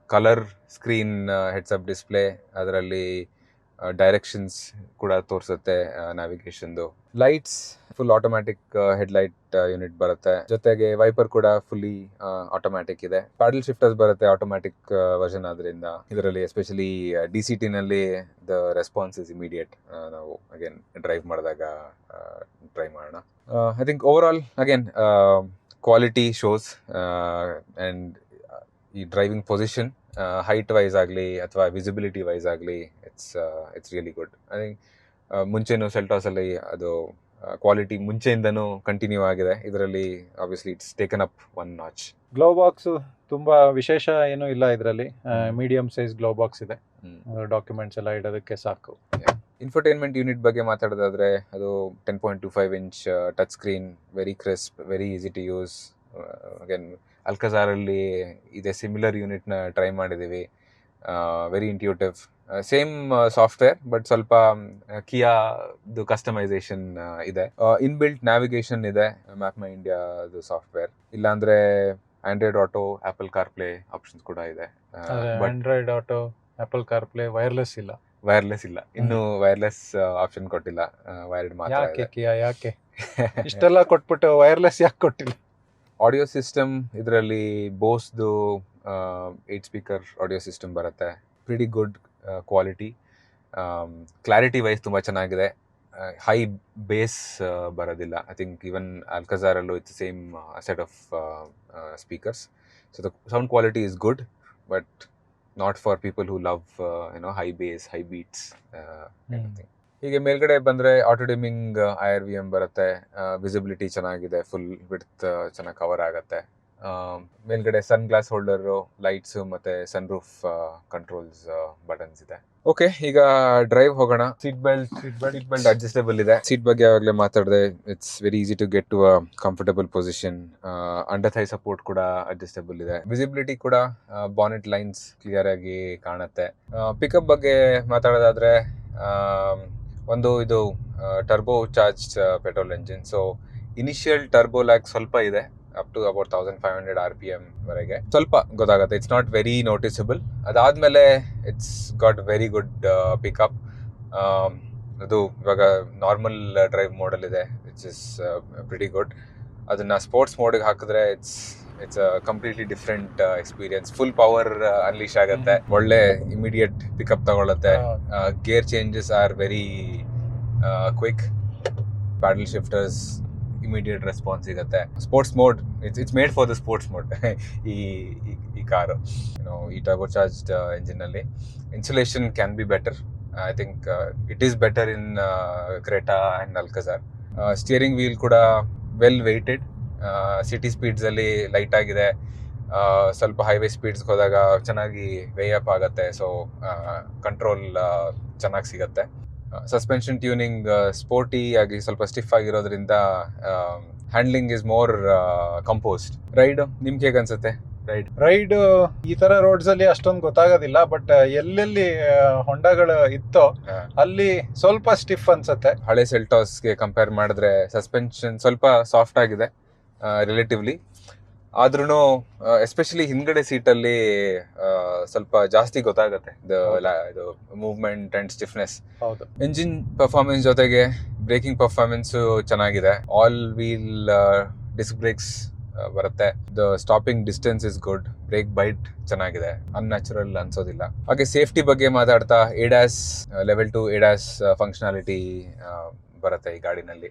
colour screen heads up display ಅದರಲ್ಲಿ ಡೈರೆಕ್ಷನ್ಸ್ ಕೂಡ ತೋರಿಸುತ್ತೆ ನ್ಯಾವಿಗೇಷನ್ದು lights full automatic headlight unit ಬರುತ್ತೆ. ಜೊತೆಗೆ ವೈಪರ್ ಕೂಡ ಫುಲ್ಲಿ ಆಟೋಮ್ಯಾಟಿಕ್ ಇದೆ. ಪ್ಯಾಡಲ್ ಶಿಫ್ಟರ್ಸ್ ಬರುತ್ತೆ ಆಟೋಮ್ಯಾಟಿಕ್ ವರ್ಷನ್ ಆದ್ರಿಂದ. ಇದರಲ್ಲಿ ಎಸ್ಪೆಷಲಿ ಡಿ ಸಿ ಟಿನಲ್ಲಿ ದ ರೆಸ್ಪಾನ್ಸ್ ಇಸ್ ಇಮಿಡಿಯೇಟ್ ನಾವು ಅಗೇನ್ ಡ್ರೈವ್ ಮಾಡಿದಾಗ ಟ್ರೈ ಮಾಡೋಣ. I think over all again quality shows and ಈ ಡ್ರೈವಿಂಗ್ ಪೊಸಿಷನ್ ಹೈಟ್ ವೈಸ್ ಆಗಲಿ ಅಥವಾ ವಿಸಿಬಿಲಿಟಿ ವೈಸ್ ಆಗಲಿ it's it's really good I think ಮುಂಚೆನೂ ಸೆಲ್ಟಾಸಲ್ಲಿ ಅದು ಕ್ವಾಲಿಟಿ ಮುಂಚೆಯಿಂದನೂ ಕಂಟಿನ್ಯೂ ಆಗಿದೆ. ಇದರಲ್ಲಿ obviously it's taken up one notch glove box ತುಂಬ ವಿಶೇಷ ಏನೂ ಇಲ್ಲ ಇದರಲ್ಲಿ. ಮೀಡಿಯಂ ಸೈಜ್ ಗ್ಲೋ ಬಾಕ್ಸ್ ಇದೆ. ಡಾಕ್ಯುಮೆಂಟ್ಸ್ ಎಲ್ಲ ಇಡೋದಕ್ಕೆ ಸಾಕು. ಇನ್ಫರ್ಟೈನ್ಮೆಂಟ್ ಯೂನಿಟ್ ಬಗ್ಗೆ ಮಾತಾಡೋದಾದ್ರೆ ಅದು ten point two five inch touch screen very crisp very easy to use again ಅಲ್ಕಜಾರಲ್ಲಿ ಇದೆ ಸಿಮಿಲರ್ ಯೂನಿಟ್ನ ಟ್ರೈ ಮಾಡಿದ್ದೀವಿ. Very intuitive same software but ಸ್ವಲ್ಪ ಕಿಯಾದು ಕಸ್ಟಮೈಸೇಷನ್ ಇದೆ. ಇನ್ಬಿಲ್ಟ್ ನ್ಯಾವಿಗೇಷನ್ ಇದೆ ಮ್ಯಾಪ್ ಮೈ ಇಂಡಿಯಾದು ಸಾಫ್ಟ್ವೇರ್ ಇಲ್ಲಾಂದ್ರೆ Android Auto Apple CarPlay options ಕೂಡ ಇದೆ. Android Auto Apple CarPlay wireless ಇಲ್ಲ. ವೈರ್ಲೆಸ್ ಇಲ್ಲ. ಇನ್ನು ವೈರ್ಲೆಸ್ ಆಪ್ಷನ್ ಕೊಟ್ಟಿಲ್ಲ. ವೈರ್ಡ್ ಮಾತ್ರ ಯಾಕೆ ಇಷ್ಟೆಲ್ಲ ಕೊಟ್ಬಿಟ್ಟು ವೈರ್ಲೆಸ್ ಯಾಕೆ ಕೊಟ್ಟಿಲ್ಲ? ಆಡಿಯೋ ಸಿಸ್ಟಮ್ ಇದರಲ್ಲಿ ಬೋಸ್ದು ಏಟ್ ಸ್ಪೀಕರ್ ಆಡಿಯೋ ಸಿಸ್ಟಮ್ ಬರುತ್ತೆ. Pretty good quality clarity wise ತುಂಬ ಚೆನ್ನಾಗಿದೆ. ಹೈ ಬೇಸ್ ಬರೋದಿಲ್ಲ. I think even ಅಲ್ಕಜಾರಲ್ಲೂ it's same set of speakers so the sound quality is good but not for people who love you know high bass high beats ಹೀಗೆ ಮೇಲ್ಗಡೆ ಬಂದ್ರೆ auto dimming I R V M ಬರುತ್ತೆ. ವಿಸಿಬಿಲಿಟಿ ಚೆನ್ನಾಗಿದೆ ಫುಲ್ ವಿಡ್ತ್ ಚೆನ್ನಾಗಿ ಕವರ್ ಆಗುತ್ತೆ. ಮೇಲ್ಗಡೆ ಸನ್ ಗ್ಲಾಸ್ ಹೋಲ್ಡರ್ ಲೈಟ್ಸ್ ಮತ್ತೆ ಸನ್ ರೂಫ್ ಕಂಟ್ರೋಲ್ಸ್ ಬಟನ್ಸ್ ಇದೆ. ಓಕೆ ಈಗ ಡ್ರೈವ್ ಹೋಗೋಣ. Seat belt seat belt seat belt adjustable ಇದೆ. ಸೀಟ್ ಬಗ್ಗೆ ಯಾವಾಗಲೇ ಮಾತಾಡಿದೆ it's very easy to get to a comfortable position under thigh support ಕೂಡ ಅಡ್ಜಸ್ಟೇಬಲ್ ಇದೆ. ವಿಸಿಬಿಲಿಟಿ ಕೂಡ ಬಾನೆಟ್ ಲೈನ್ಸ್ ಕ್ಲಿಯರ್ ಆಗಿ ಕಾಣುತ್ತೆ. ಪಿಕಪ್ ಬಗ್ಗೆ ಮಾತಾಡೋದಾದ್ರೆ ಒಂದು ಇದು turbo charge petrol engine so initial turbo lag ಸ್ವಲ್ಪ ಇದೆ up to about thousand five hundred R P M ವರೆಗೆ. ಸ್ವಲ್ಪ ಗೊತ್ತಾಗುತ್ತೆ ಇಟ್ಸ್ ನಾಟ್ ವೆರಿ ನೋಟಿಸಬಲ್ ಅದಾದಮೇಲೆ it's got very good pickup ಅದು ಇವಾಗ ನಾರ್ಮಲ್ ಡ್ರೈವ್ ಮೋಡಲ್ ಇದೆ ಇಟ್ಸ್ ಇಸ್ ಪ್ರಿಟಿ ಗುಡ್ ಅದನ್ನ ಸ್ಪೋರ್ಟ್ಸ್ ಮೋಡಿಗೆ ಹಾಕಿದ್ರೆ it's it's completely different experience full power unleash ಆಗುತ್ತೆ. ಒಳ್ಳೆ ಇಮಿಡಿಯೇಟ್ ಪಿಕಪ್ ತಗೊಳುತ್ತೆ. Gear changes are very quick paddle shifters immediate response ಸಿಗುತ್ತೆ. Sports mode it's it's made for the sports mode ಈ ಈ- ಕಾರು. ಈ turbo charged ಇಂಜಿನಲ್ಲಿ insulation can be better I think it is better in Creta and Alcazar steering wheel ಕೂಡ ವೆಲ್ ವೆಯ್ಟೆಡ್ ಸಿಟಿ ಸ್ಪೀಡ್ಸಲ್ಲಿ ಲೈಟ್ ಆಗಿದೆ. ಸ್ವಲ್ಪ ಹೈವೇ ಸ್ಪೀಡ್ಸ್ಗೆ ಹೋದಾಗ ಚೆನ್ನಾಗಿ ವೇ ಅಪ್ ಆಗುತ್ತೆ. ಸೊ ಕಂಟ್ರೋಲ್ ಚೆನ್ನಾಗಿ ಸಿಗತ್ತೆ. ಸಸ್ಪೆನ್ಷನ್ ಟ್ಯೂನಿಂಗ್ ಸ್ಪೋರ್ಟಿ ಆಗಿ ಸ್ವಲ್ಪ ಸ್ಟಿಫ್ ಆಗಿರೋದ್ರಿಂದ handling is more composed ride ನಿಮ್ಗೆ ಹೇಗೆ ಅನ್ಸುತ್ತೆ? ರೈಡ್ ರೈಡ್ ಈ ತರ ರೋಡ್ಸ್ ಅಲ್ಲಿ ಅಷ್ಟೊಂದು ಗೊತ್ತಾಗೋದಿಲ್ಲ ಬಟ್ ಎಲ್ಲೆಲ್ಲಿ ಹೊಂಡಗಳು ಇತ್ತೋ ಅಲ್ಲಿ ಸ್ವಲ್ಪ ಸ್ಟಿಫ್ ಅನ್ಸುತ್ತೆ. ಹಳೆ ಸೆಲ್ಟಾಸ್ಗೆ ಕಂಪೇರ್ ಮಾಡಿದ್ರೆ ಸಸ್ಪೆನ್ಷನ್ ಸ್ವಲ್ಪ ಸಾಫ್ಟ್ ಆಗಿದೆ. ರಿಲೇಟಿವ್ಲಿ ಆದ್ರೂ ಎಸ್ಪೆಷಲಿ ಹಿಂದ್ಗಡೆ ಸೀಟಲ್ಲಿ ಸ್ವಲ್ಪ ಜಾಸ್ತಿ ಗೊತ್ತಾಗುತ್ತೆ. ಇದು movement and stiffness engine engine performance ಜೊತೆಗೆ ಬ್ರೇಕಿಂಗ್ ಪರ್ಫಾರ್ಮೆನ್ಸ್ ಚೆನ್ನಾಗಿದೆ. ಆಲ್ ವೀಲ್ ಡಿಸ್ಕ್ ಬ್ರೇಕ್ಸ್ ಬರುತ್ತೆ. The stopping distance is good brake bite ಚೆನ್ನಾಗಿದೆ. ಅನ್ಯಾಚುರಲ್ ಅನ್ಸೋದಿಲ್ಲ. ಹಾಗೆ ಸೇಫ್ಟಿ ಬಗ್ಗೆ ಮಾತಾಡ್ತಾ ADAS level two ADAS functionality ಬರುತ್ತೆ ಈ ಗಾಡಿನಲ್ಲಿ.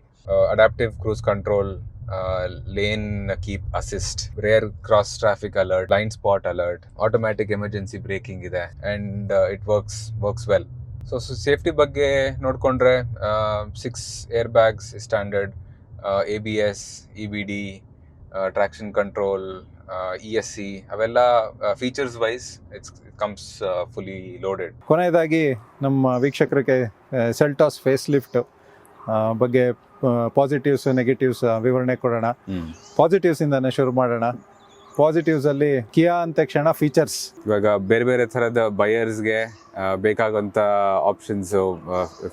Adaptive cruise control lane keep assist rear cross traffic alert blind spot alert automatic emergency braking ಇದೆ and it works works well so safety ಬಗ್ಗೆ ನೋಡಿಕೊಂಡ್ರೆ six airbags standard A B S E B D traction control E S C ಅವೆಲ್ಲ features wise it's comes fully loaded ಕೊನೆಯದಾಗಿ ನಮ್ಮ ವೀಕ್ಷಕರಿಗೆ ಸೆಲ್ಟಾಸ್ ಫೇಸ್ ಲಿಫ್ಟ್ ಬಗ್ಗೆ ಪಾಸಿಟಿವ್ಸ್ ನೆಗೆಟಿವ್ಸ್ ವಿವರಣೆ ಕೊಡೋಣ. ಪಾಸಿಟಿವ್ಸ್ ಇಂದಾನೆ ಶುರು ಮಾಡೋಣ. ಪಾಸಿಟಿವ್ಸ್ ಅಲ್ಲಿ ಕಿಯಾ ಅಂತ ತಕ್ಷಣ ಫೀಚರ್ಸ್ ಇವಾಗ ಬೇರೆ ಬೇರೆ ತರದ ಬಯರ್ಸ್ಗೆ ಬೇಕಾಗುವಂತ ಆಪ್ಷನ್ಸ್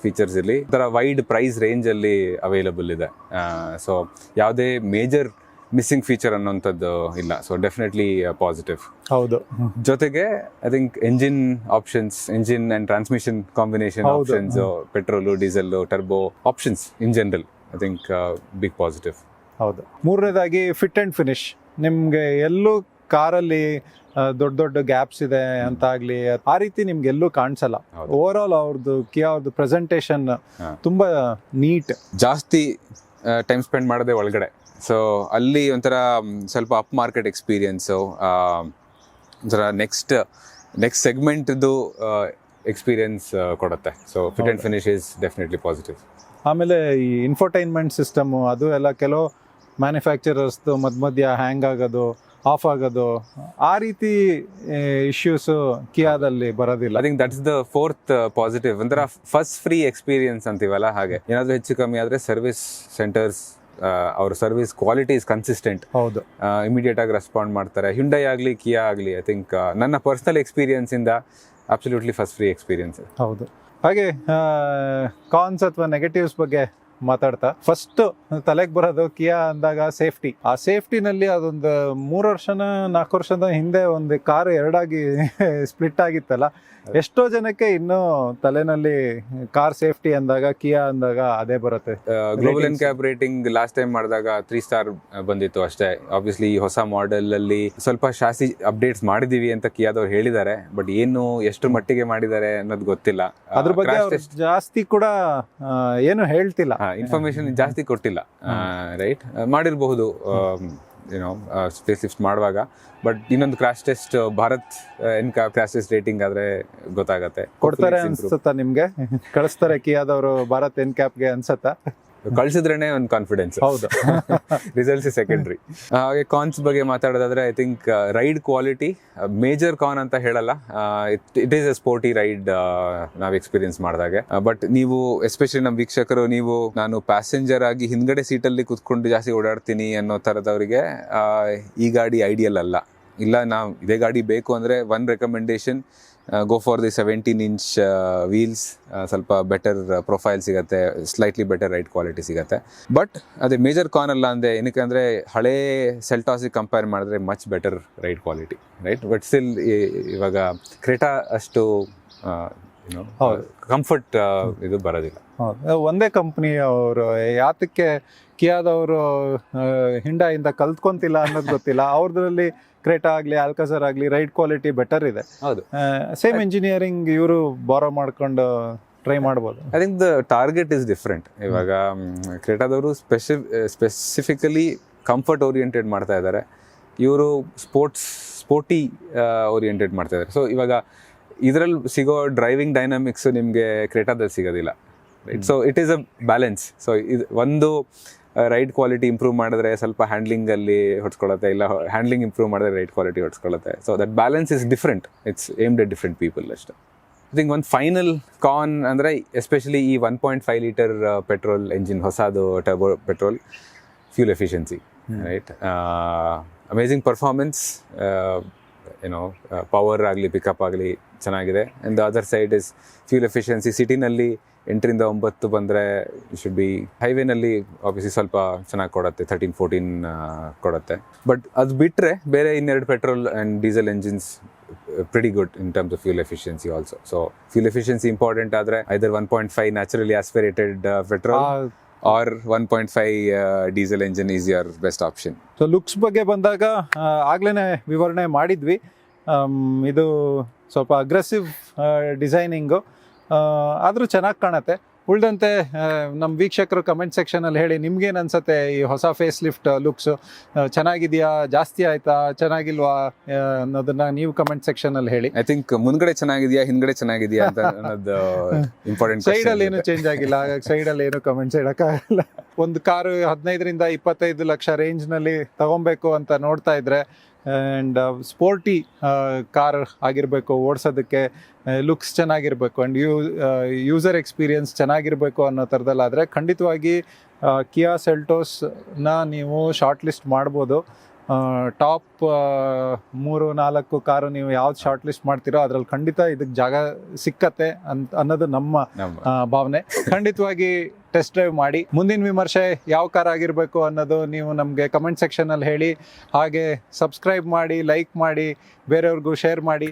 ಫೀಚರ್ಸ್ ಇಲ್ಲಿ. ತರ ವೈಡ್ ಪ್ರೈಸ್ ರೇಂಜ್ ಅಲ್ಲಿ ಅವೈಲಬಲ್ ಇದೆ. ಸೊ ಯಾವುದೇ ಮೇಜರ್ ಮಿಸ್ಸಿಂಗ್ ಫೀಚರ್ ಅನ್ನೋಂಥದ್ದು ಇಲ್ಲ. ಸೊ ಡೆಫಿನೆಟ್ಲಿ ಪಾಸಿಟಿವ್ ಹೌದು. ಜೊತೆಗೆ I think engine options engine and transmission combination options petrol diesel turbo options in general I think big positive ಹೌದು. ಮೂರನೇದಾಗಿ ಫಿಟ್ ಆ್ಯಂಡ್ ಫಿನಿಶ್ ನಿಮಗೆ ಎಲ್ಲೂ ಕಾರಲ್ಲಿ ದೊಡ್ಡ ದೊಡ್ಡ ಗ್ಯಾಪ್ಸ್ ಇದೆ ಅಂತ ಆಗಲಿ ಆ ರೀತಿ ನಿಮ್ಗೆ ಎಲ್ಲೂ ಕಾಣಿಸಲ್ಲ. ಓವರ್ ಆಲ್ ಅವ್ರದ್ದು ಕಿಯಾ ಅವ್ರದ್ದು ಪ್ರೆಸೆಂಟೇಷನ್ ತುಂಬ ತುಂಬಾ ನೀಟ್ ಜಾಸ್ತಿ ಟೈಮ್ ಸ್ಪೆಂಡ್ ಮಾಡದೆ ಒಳಗಡೆ. ಸೊ ಅಲ್ಲಿ ಒಂಥರ ಸ್ವಲ್ಪ ಅಪ್ ಮಾರ್ಕೆಟ್ ಎಕ್ಸ್ಪೀರಿಯನ್ಸು ಒಂಥರ ನೆಕ್ಸ್ಟ್ ನೆಕ್ಸ್ಟ್ ಸೆಗ್ಮೆಂಟ್ದು ಎಕ್ಸ್ಪೀರಿಯನ್ಸ್ ಕೊಡುತ್ತೆ. So fit and finish is definitely positive ಆಮೇಲೆ ಈ ಇನ್ಫೋಟೈನ್ಮೆಂಟ್ ಸಿಸ್ಟಮು ಅದು ಎಲ್ಲ ಕೆಲವು ಮ್ಯಾನುಫ್ಯಾಕ್ಚರರ್ಸ್ದು ಮಧ್ಯ ಮಧ್ಯ ಹ್ಯಾಂಗ್ ಆಗೋದು ಆಫ್ ಆಗೋದು ಆ ರೀತಿ ಇಶ್ಯೂಸು ಕಿಯಾದಲ್ಲಿ ಬರೋದಿಲ್ಲ. I think that's the fourth positive ಒಂಥರ ಫಸ್ಟ್ ಫ್ರೀ ಎಕ್ಸ್ಪೀರಿಯನ್ಸ್ ಅಂತೀವಲ್ಲ ಹಾಗೆ. ಏನಾದರೂ ಹೆಚ್ಚು ಕಮ್ಮಿ ಆದರೆ ಸರ್ವಿಸ್ ಸೆಂಟರ್ಸ್ ಅವ್ರ ಸರ್ವಿಸ್ ಕ್ವಾಲಿಟಿ ಇಸ್ ಕನ್ಸಿಸ್ಟೆಂಟ್ ಹೌದು. ಇಮಿಡಿಯೇಟ್ ಆಗಿ ರೆಸ್ಪಾಂಡ್ ಮಾಡ್ತಾರೆ. ಹಿಂಡೈ ಆಗಲಿ ಕಿಯಾ ಆಗಲಿ ಐ ಥಿಂಕ್ ನನ್ನ ಪರ್ಸನಲ್ ಎಕ್ಸ್ಪೀರಿಯನ್ಸ್ ಇಂದ ಅಬ್ಸಲ್ಯೂಟ್ಲಿ ಫಸ್ಟ್ ಫ್ರೀ ಎಕ್ಸ್ಪೀರಿಯನ್ಸ್ ಹೌದು. ಹಾಗೆ ಕಾನ್ಸ್ ಅಥವಾ ನೆಗೆಟಿವ್ಸ್ ಬಗ್ಗೆ ಮಾತಾಡ್ತಾ. ಫಸ್ಟ್ ತಲೆಗೆ ಬರೋದು ಕಿಯಾ ಅಂದಾಗ ಸೇಫ್ಟಿ ಆ ಸೇಫ್ಟಿನಲ್ಲಿ ಅದೊಂದು ಮೂರು ವರ್ಷನ, ನಾಲ್ಕು ವರ್ಷದ ಹಿಂದೆ ಒಂದು ಕಾರ್ ಎರಡಾಗಿ ಸ್ಪ್ಲಿಟ್ ಆಗಿತ್ತಲ್ಲ ಎಷ್ಟೋ ಜನಕ್ಕೆ ಇನ್ನು ತಲೆನಲ್ಲಿ ಕಾರ್ ಸೇಫ್ಟಿ ಅಂದಾಗ ಕಿಯಾ ಅಂದಾಗ ಅದೇ ಬರುತ್ತೆ. Global. NCAP rating last time ಮಾಡಿದಾಗ ತ್ರೀ ಸ್ಟಾರ್ ಬಂದಿತ್ತು ಅಷ್ಟೇ. ಆಬ್ವಿಯಸ್ಲಿ ಈ ಹೊಸ ಮಾಡೆಲ್ ಅಲ್ಲಿ ಸ್ವಲ್ಪ ಶಾಸಿ ಅಪ್ಡೇಟ್ಸ್ ಮಾಡಿದೀವಿ ಅಂತ ಕಿಯಾದವ್ರು ಹೇಳಿದ್ದಾರೆ. ಬಟ್ ಏನು ಎಷ್ಟು ಮಟ್ಟಿಗೆ ಮಾಡಿದ್ದಾರೆ ಅನ್ನೋದು ಗೊತ್ತಿಲ್ಲ. ಅದ್ರ ಬಗ್ಗೆ ಜಾಸ್ತಿ ಕೂಡ ಏನು ಹೇಳ್ತಿಲ್ಲ. ಇನ್ಫಾರ್ಮೇಶನ್ ಜಾಸ್ತಿ ಕೊಟ್ಟಿಲ್ಲ. ರೈಟ್ ಮಾಡಿರಬಹುದು. ಏನೋ ಸ್ಪೇಸ್ ಲಿಫ್ಟ್ ಮಾಡುವಾಗ. ಬಟ್ ಇನ್ನೊಂದು ಕ್ರಾಶ್ ಟೆಸ್ಟ್ ಭಾರತ್ ಏನ್ ಕ್ರಾಶ್ ಟೆಸ್ಟ್ ರೇಟಿಂಗ್ ಆದ್ರೆ ಗೊತ್ತಾಗತ್ತೆ. ಕೊಡ್ತಾರೆ ಅನ್ಸುತ್ತಾ ನಿಮ್ಗೆ? ಕಳಿಸ್ತಾರೆ ಕಿಯಾದವರು ಭಾರತ್ ಎನ್ ಕ್ಯಾಪ್ಗೆ ಅನ್ಸತ್ತಾ? ಕಳ್ಸಿದ್ರೇನೆ ಒಂದು ಕಾನ್ಫಿಡೆನ್ಸ್ ಹೌದು. ರಿಸಲ್ಟ್ಸ್ ಸೆಕೆಂಡ್ರಿ ಹಾಗೆ ಕಾನ್ಸ್ ಬಗ್ಗೆ ಮಾತಾಡೋದಾದ್ರೆ I think ride quality major con ಅಂತ ಹೇಳಲ್ಲ. It is a sporty ride ನಾವು ಎಕ್ಸ್ಪೀರಿಯನ್ಸ್ ಮಾಡಿದಾಗೆ. ಬಟ್ ನೀವು ಎಸ್ಪೆಷಲಿ ನಮ್ಮ ವೀಕ್ಷಕರು ನೀವು ನಾನು ಪ್ಯಾಸೆಂಜರ್ ಆಗಿ ಹಿಂದ್ಗಡೆ ಸೀಟಲ್ಲಿ ಕುತ್ಕೊಂಡು ಜಾಸ್ತಿ ಓಡಾಡ್ತೀನಿ ಅನ್ನೋ ಥರದವರಿಗೆ ಆ, ಈ ಗಾಡಿ ಐಡಿಯಲ್ ಅಲ್ಲ. ಇಲ್ಲ ನಾವು ಇದೇ ಗಾಡಿ ಬೇಕು ಅಂದರೆ one recommendation go for the seventeen inch wheels ಸ್ವಲ್ಪ ಬೆಟರ್ ಪ್ರೊಫೈಲ್ ಸಿಗುತ್ತೆ ಸ್ಲೈಟ್ಲಿ ಬೆಟರ್ ರೈಟ್ ಕ್ವಾಲಿಟಿ ಸಿಗುತ್ತೆ. ಬಟ್ ಅದೇ ಮೇಜರ್ ಕಾನ್ ಅಲ್ಲ ಅಂದರೆ ಏನಕ್ಕೆ ಅಂದರೆ ಹಳೇ ಸೆಲ್ಟಾಸಿಗೆ ಕಂಪೇರ್ ಮಾಡಿದ್ರೆ much better ride quality right but still ಇವಾಗ ಕ್ರೆಟಾ ಅಷ್ಟು ಯುನೋ ಹೌದು. ಕಂಫರ್ಟ್ ಇದು ಬರೋದಿಲ್ಲ. ಹೌದು. ಒಂದೇ ಕಂಪ್ನಿ ಅವರು ಯಾತಕ್ಕೆ ಕಿಯಾದವರು ಹಿಂಡಾಯಿಂದ ಕಲ್ತ್ಕೊಂತಿಲ್ಲ ಅನ್ನೋದು ಗೊತ್ತಿಲ್ಲ. ಅವ್ರದ್ರಲ್ಲಿ ಕ್ರೇಟಾ ಆಗಲಿ ಆಲ್ಕಸರ್ ಆಗಲಿ ರೈಡ್ ಕ್ವಾಲಿಟಿ ಬೆಟರ್ ಇದೆ. ಹೌದು. ಸೇಮ್ ಇಂಜಿನಿಯರಿಂಗ್ ಇವರು ಬಾರೋ ಮಾಡ್ಕೊಂಡು ಟ್ರೈ ಮಾಡ್ಬೋದು. I think the target is different ಇವಾಗ ಕ್ರೇಟಾದವರು ಸ್ಪೆಸಿ ಸ್ಪೆಸಿಫಿಕಲಿ ಕಂಫರ್ಟ್ ಓರಿಯೆಂಟೆಡ್ ಮಾಡ್ತಾ ಇದ್ದಾರೆ. ಇವರು ಸ್ಪೋರ್ಟ್ಸ್ ಸ್ಪೋರ್ಟಿ ಓರಿಯೆಂಟೆಡ್ ಮಾಡ್ತಾ ಇದ್ದಾರೆ. ಸೊ ಇವಾಗ ಇದರಲ್ಲಿ ಸಿಗೋ ಡ್ರೈವಿಂಗ್ ಡೈನಾಮಿಕ್ಸ್ ನಿಮಗೆ ಕ್ರೇಟಾದಲ್ಲಿ ಸಿಗೋದಿಲ್ಲ. Right so it is a balance so ಇದು ಒಂದು ರೈಡ್ ಕ್ವಾಲಿಟಿ ಇಂಪ್ರೂವ್ ಮಾಡಿದ್ರೆ ಸ್ವಲ್ಪ ಹ್ಯಾಂಡ್ಲಿಂಗಲ್ಲಿ ಹೊಡ್ಸ್ಕೊಳ್ಳುತ್ತೆ ಇಲ್ಲ ಹ್ಯಾಂಡ್ಲಿಂಗ್ ಇಂಪ್ರೂವ್ ಮಾಡಿದ್ರೆ ride quality ಹೊಡ್ಸ್ಕೊಳ್ಳುತ್ತೆ. So that balance is different it's aimed at different people ಅಷ್ಟು. ಐ ಥಿಂಕ್ ಒಂದು ಫೈನಲ್ ಕಾನ್ ಅಂದರೆ ಎಸ್ಪೆಷಲಿ ಈ one point five litre petrol engine ಹೊಸದು turbo petrol fuel efficiency right amazing performance ಏನೋ ಪವರ್ ಆಗಲಿ ಪಿಕಪ್ ಆಗಲಿ ಚೆನ್ನಾಗಿದೆ. And the other side is fuel efficiency ಸಿಟಿನಲ್ಲಿ ಎಂಟರಿಂದ ಒಂಬತ್ತು ಬಂದರೆ ಶುಡ್ ಬಿ ಹೈವೇನಲ್ಲಿ ಆಬ್ವಿಯಸ್ಲಿ ಸ್ವಲ್ಪ ಚೆನ್ನಾಗಿ ಕೊಡುತ್ತೆ ತರ್ಟೀನ್ ಫೋರ್ಟೀನ್ ಕೊಡುತ್ತೆ. ಬಟ್ ಅದು ಬಿಟ್ಟರೆ ಬೇರೆ ಇನ್ನೆರಡು petrol and diesel engines pretty good in terms of fuel efficiency also so fuel efficiency important ಆದರೆ either one point five naturally aspirated petrol or one point five diesel engine is your best option so looks ಬಗ್ಗೆ ಬಂದಾಗ ಆಗ್ಲೇ ವಿವರಣೆ ಮಾಡಿದ್ವಿ. ಇದು ಸ್ವಲ್ಪ ಅಗ್ರೆಸಿವ್ ಡಿಸೈನಿಂಗು ಆದರೂ ಚೆನ್ನಾಗಿ ಕಾಣುತ್ತೆ. ಉಳ್ದಂತೆ ನಮ್ಮ ವೀಕ್ಷಕರು ಕಮೆಂಟ್ ಸೆಕ್ಷನಲ್ಲಿ ಹೇಳಿ ನಿಮ್ಗೇನು ಅನ್ಸುತ್ತೆ ಈ ಹೊಸ ಫೇಸ್ ಲಿಫ್ಟ್ ಲುಕ್ಸು ಚೆನ್ನಾಗಿದೆಯಾ? ಜಾಸ್ತಿ ಆಯ್ತಾ? ಚೆನ್ನಾಗಿಲ್ವಾ? ಅನ್ನೋದನ್ನ ನೀವು ಕಮೆಂಟ್ ಸೆಕ್ಷನಲ್ಲಿ ಹೇಳಿ. ಐ ಥಿಂಕ್ ಮುಂದ್ಗಡೆ ಚೆನ್ನಾಗಿದೆಯಾ ಹಿಂದ್ಗಡೆ ಚೆನ್ನಾಗಿದೆಯಾ ಅಂತ ಅನ್ನೋದು ಇಂಪಾರ್ಟೆಂಟ್ ಸೈಡಲ್ಲಿ ಏನು ಚೇಂಜ್ ಆಗಿಲ್ಲ. ಸೈಡಲ್ಲಿ ಏನು ಕಮೆಂಟ್ಸ್ ಇಡೋಕ್ಕಾಗಲ್ಲ ಒಂದು ಕಾರು ಹದಿನೈದರಿಂದ ಇಪ್ಪತ್ತೈದು ಲಕ್ಷ ರೇಂಜ್ನಲ್ಲಿ ತಗೊಬೇಕು ಅಂತ ನೋಡ್ತಾ ಇದ್ರೆ ಆ್ಯಂಡ್ ಸ್ಪೋರ್ಟಿ ಕಾರ್ ಆಗಿರಬೇಕು, ಓಡಿಸೋದಕ್ಕೆ ಲುಕ್ಸ್ ಚೆನ್ನಾಗಿರಬೇಕು. ಆ್ಯಂಡ್ ಯೂ ಯೂಸರ್ ಎಕ್ಸ್ಪೀರಿಯನ್ಸ್ ಚೆನ್ನಾಗಿರಬೇಕು ಅನ್ನೋ ಥರದಲ್ಲಾದರೆ ಖಂಡಿತವಾಗಿ ಕಿಯಾ ಸೆಲ್ಟೋಸ್ನ ನೀವು ಶಾರ್ಟ್ ಲಿಸ್ಟ್ ಮಾಡ್ಬೋದು. ಟಾಪ್ ಮೂರು ನಾಲ್ಕು ಕಾರು ನೀವು ಯಾವ್ದು ಶಾರ್ಟ್ ಲಿಸ್ಟ್ ಮಾಡ್ತೀರೋ ಅದ್ರಲ್ಲಿ ಖಂಡಿತ ಇದಕ್ಕೆ ಜಾಗ ಸಿಕ್ಕತ್ತೆ ಅಂತ ಅನ್ನೋದು ನಮ್ಮ ಭಾವನೆ. ಖಂಡಿತವಾಗಿ ಟೆಸ್ಟ್ ಡ್ರೈವ್ ಮಾಡಿ. ಮುಂದಿನ ವಿಮರ್ಶೆ ಯಾವ ಕಾರ್ ಆಗಿರಬೇಕು ಅನ್ನೋದು ನೀವು ನಮಗೆ ಕಮೆಂಟ್ ಸೆಕ್ಷನಲ್ಲಿ ಹೇಳಿ. ಹಾಗೆ ಸಬ್ಸ್ಕ್ರೈಬ್ ಮಾಡಿ ಲೈಕ್ ಮಾಡಿ ಬೇರೆಯವ್ರಿಗೂ ಶೇರ್ ಮಾಡಿ.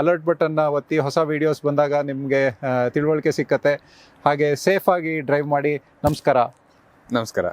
ಅಲರ್ಟ್ ಬಟನ್ನ ಒತ್ತಿ ಹೊಸ ವಿಡಿಯೋಸ್ ಬಂದಾಗ ನಿಮಗೆ ತಿಳುವಳಿಕೆ ಸಿಕ್ಕತ್ತೆ. ಹಾಗೆ ಸೇಫಾಗಿ ಡ್ರೈವ್ ಮಾಡಿ. ನಮಸ್ಕಾರ. ನಮಸ್ಕಾರ.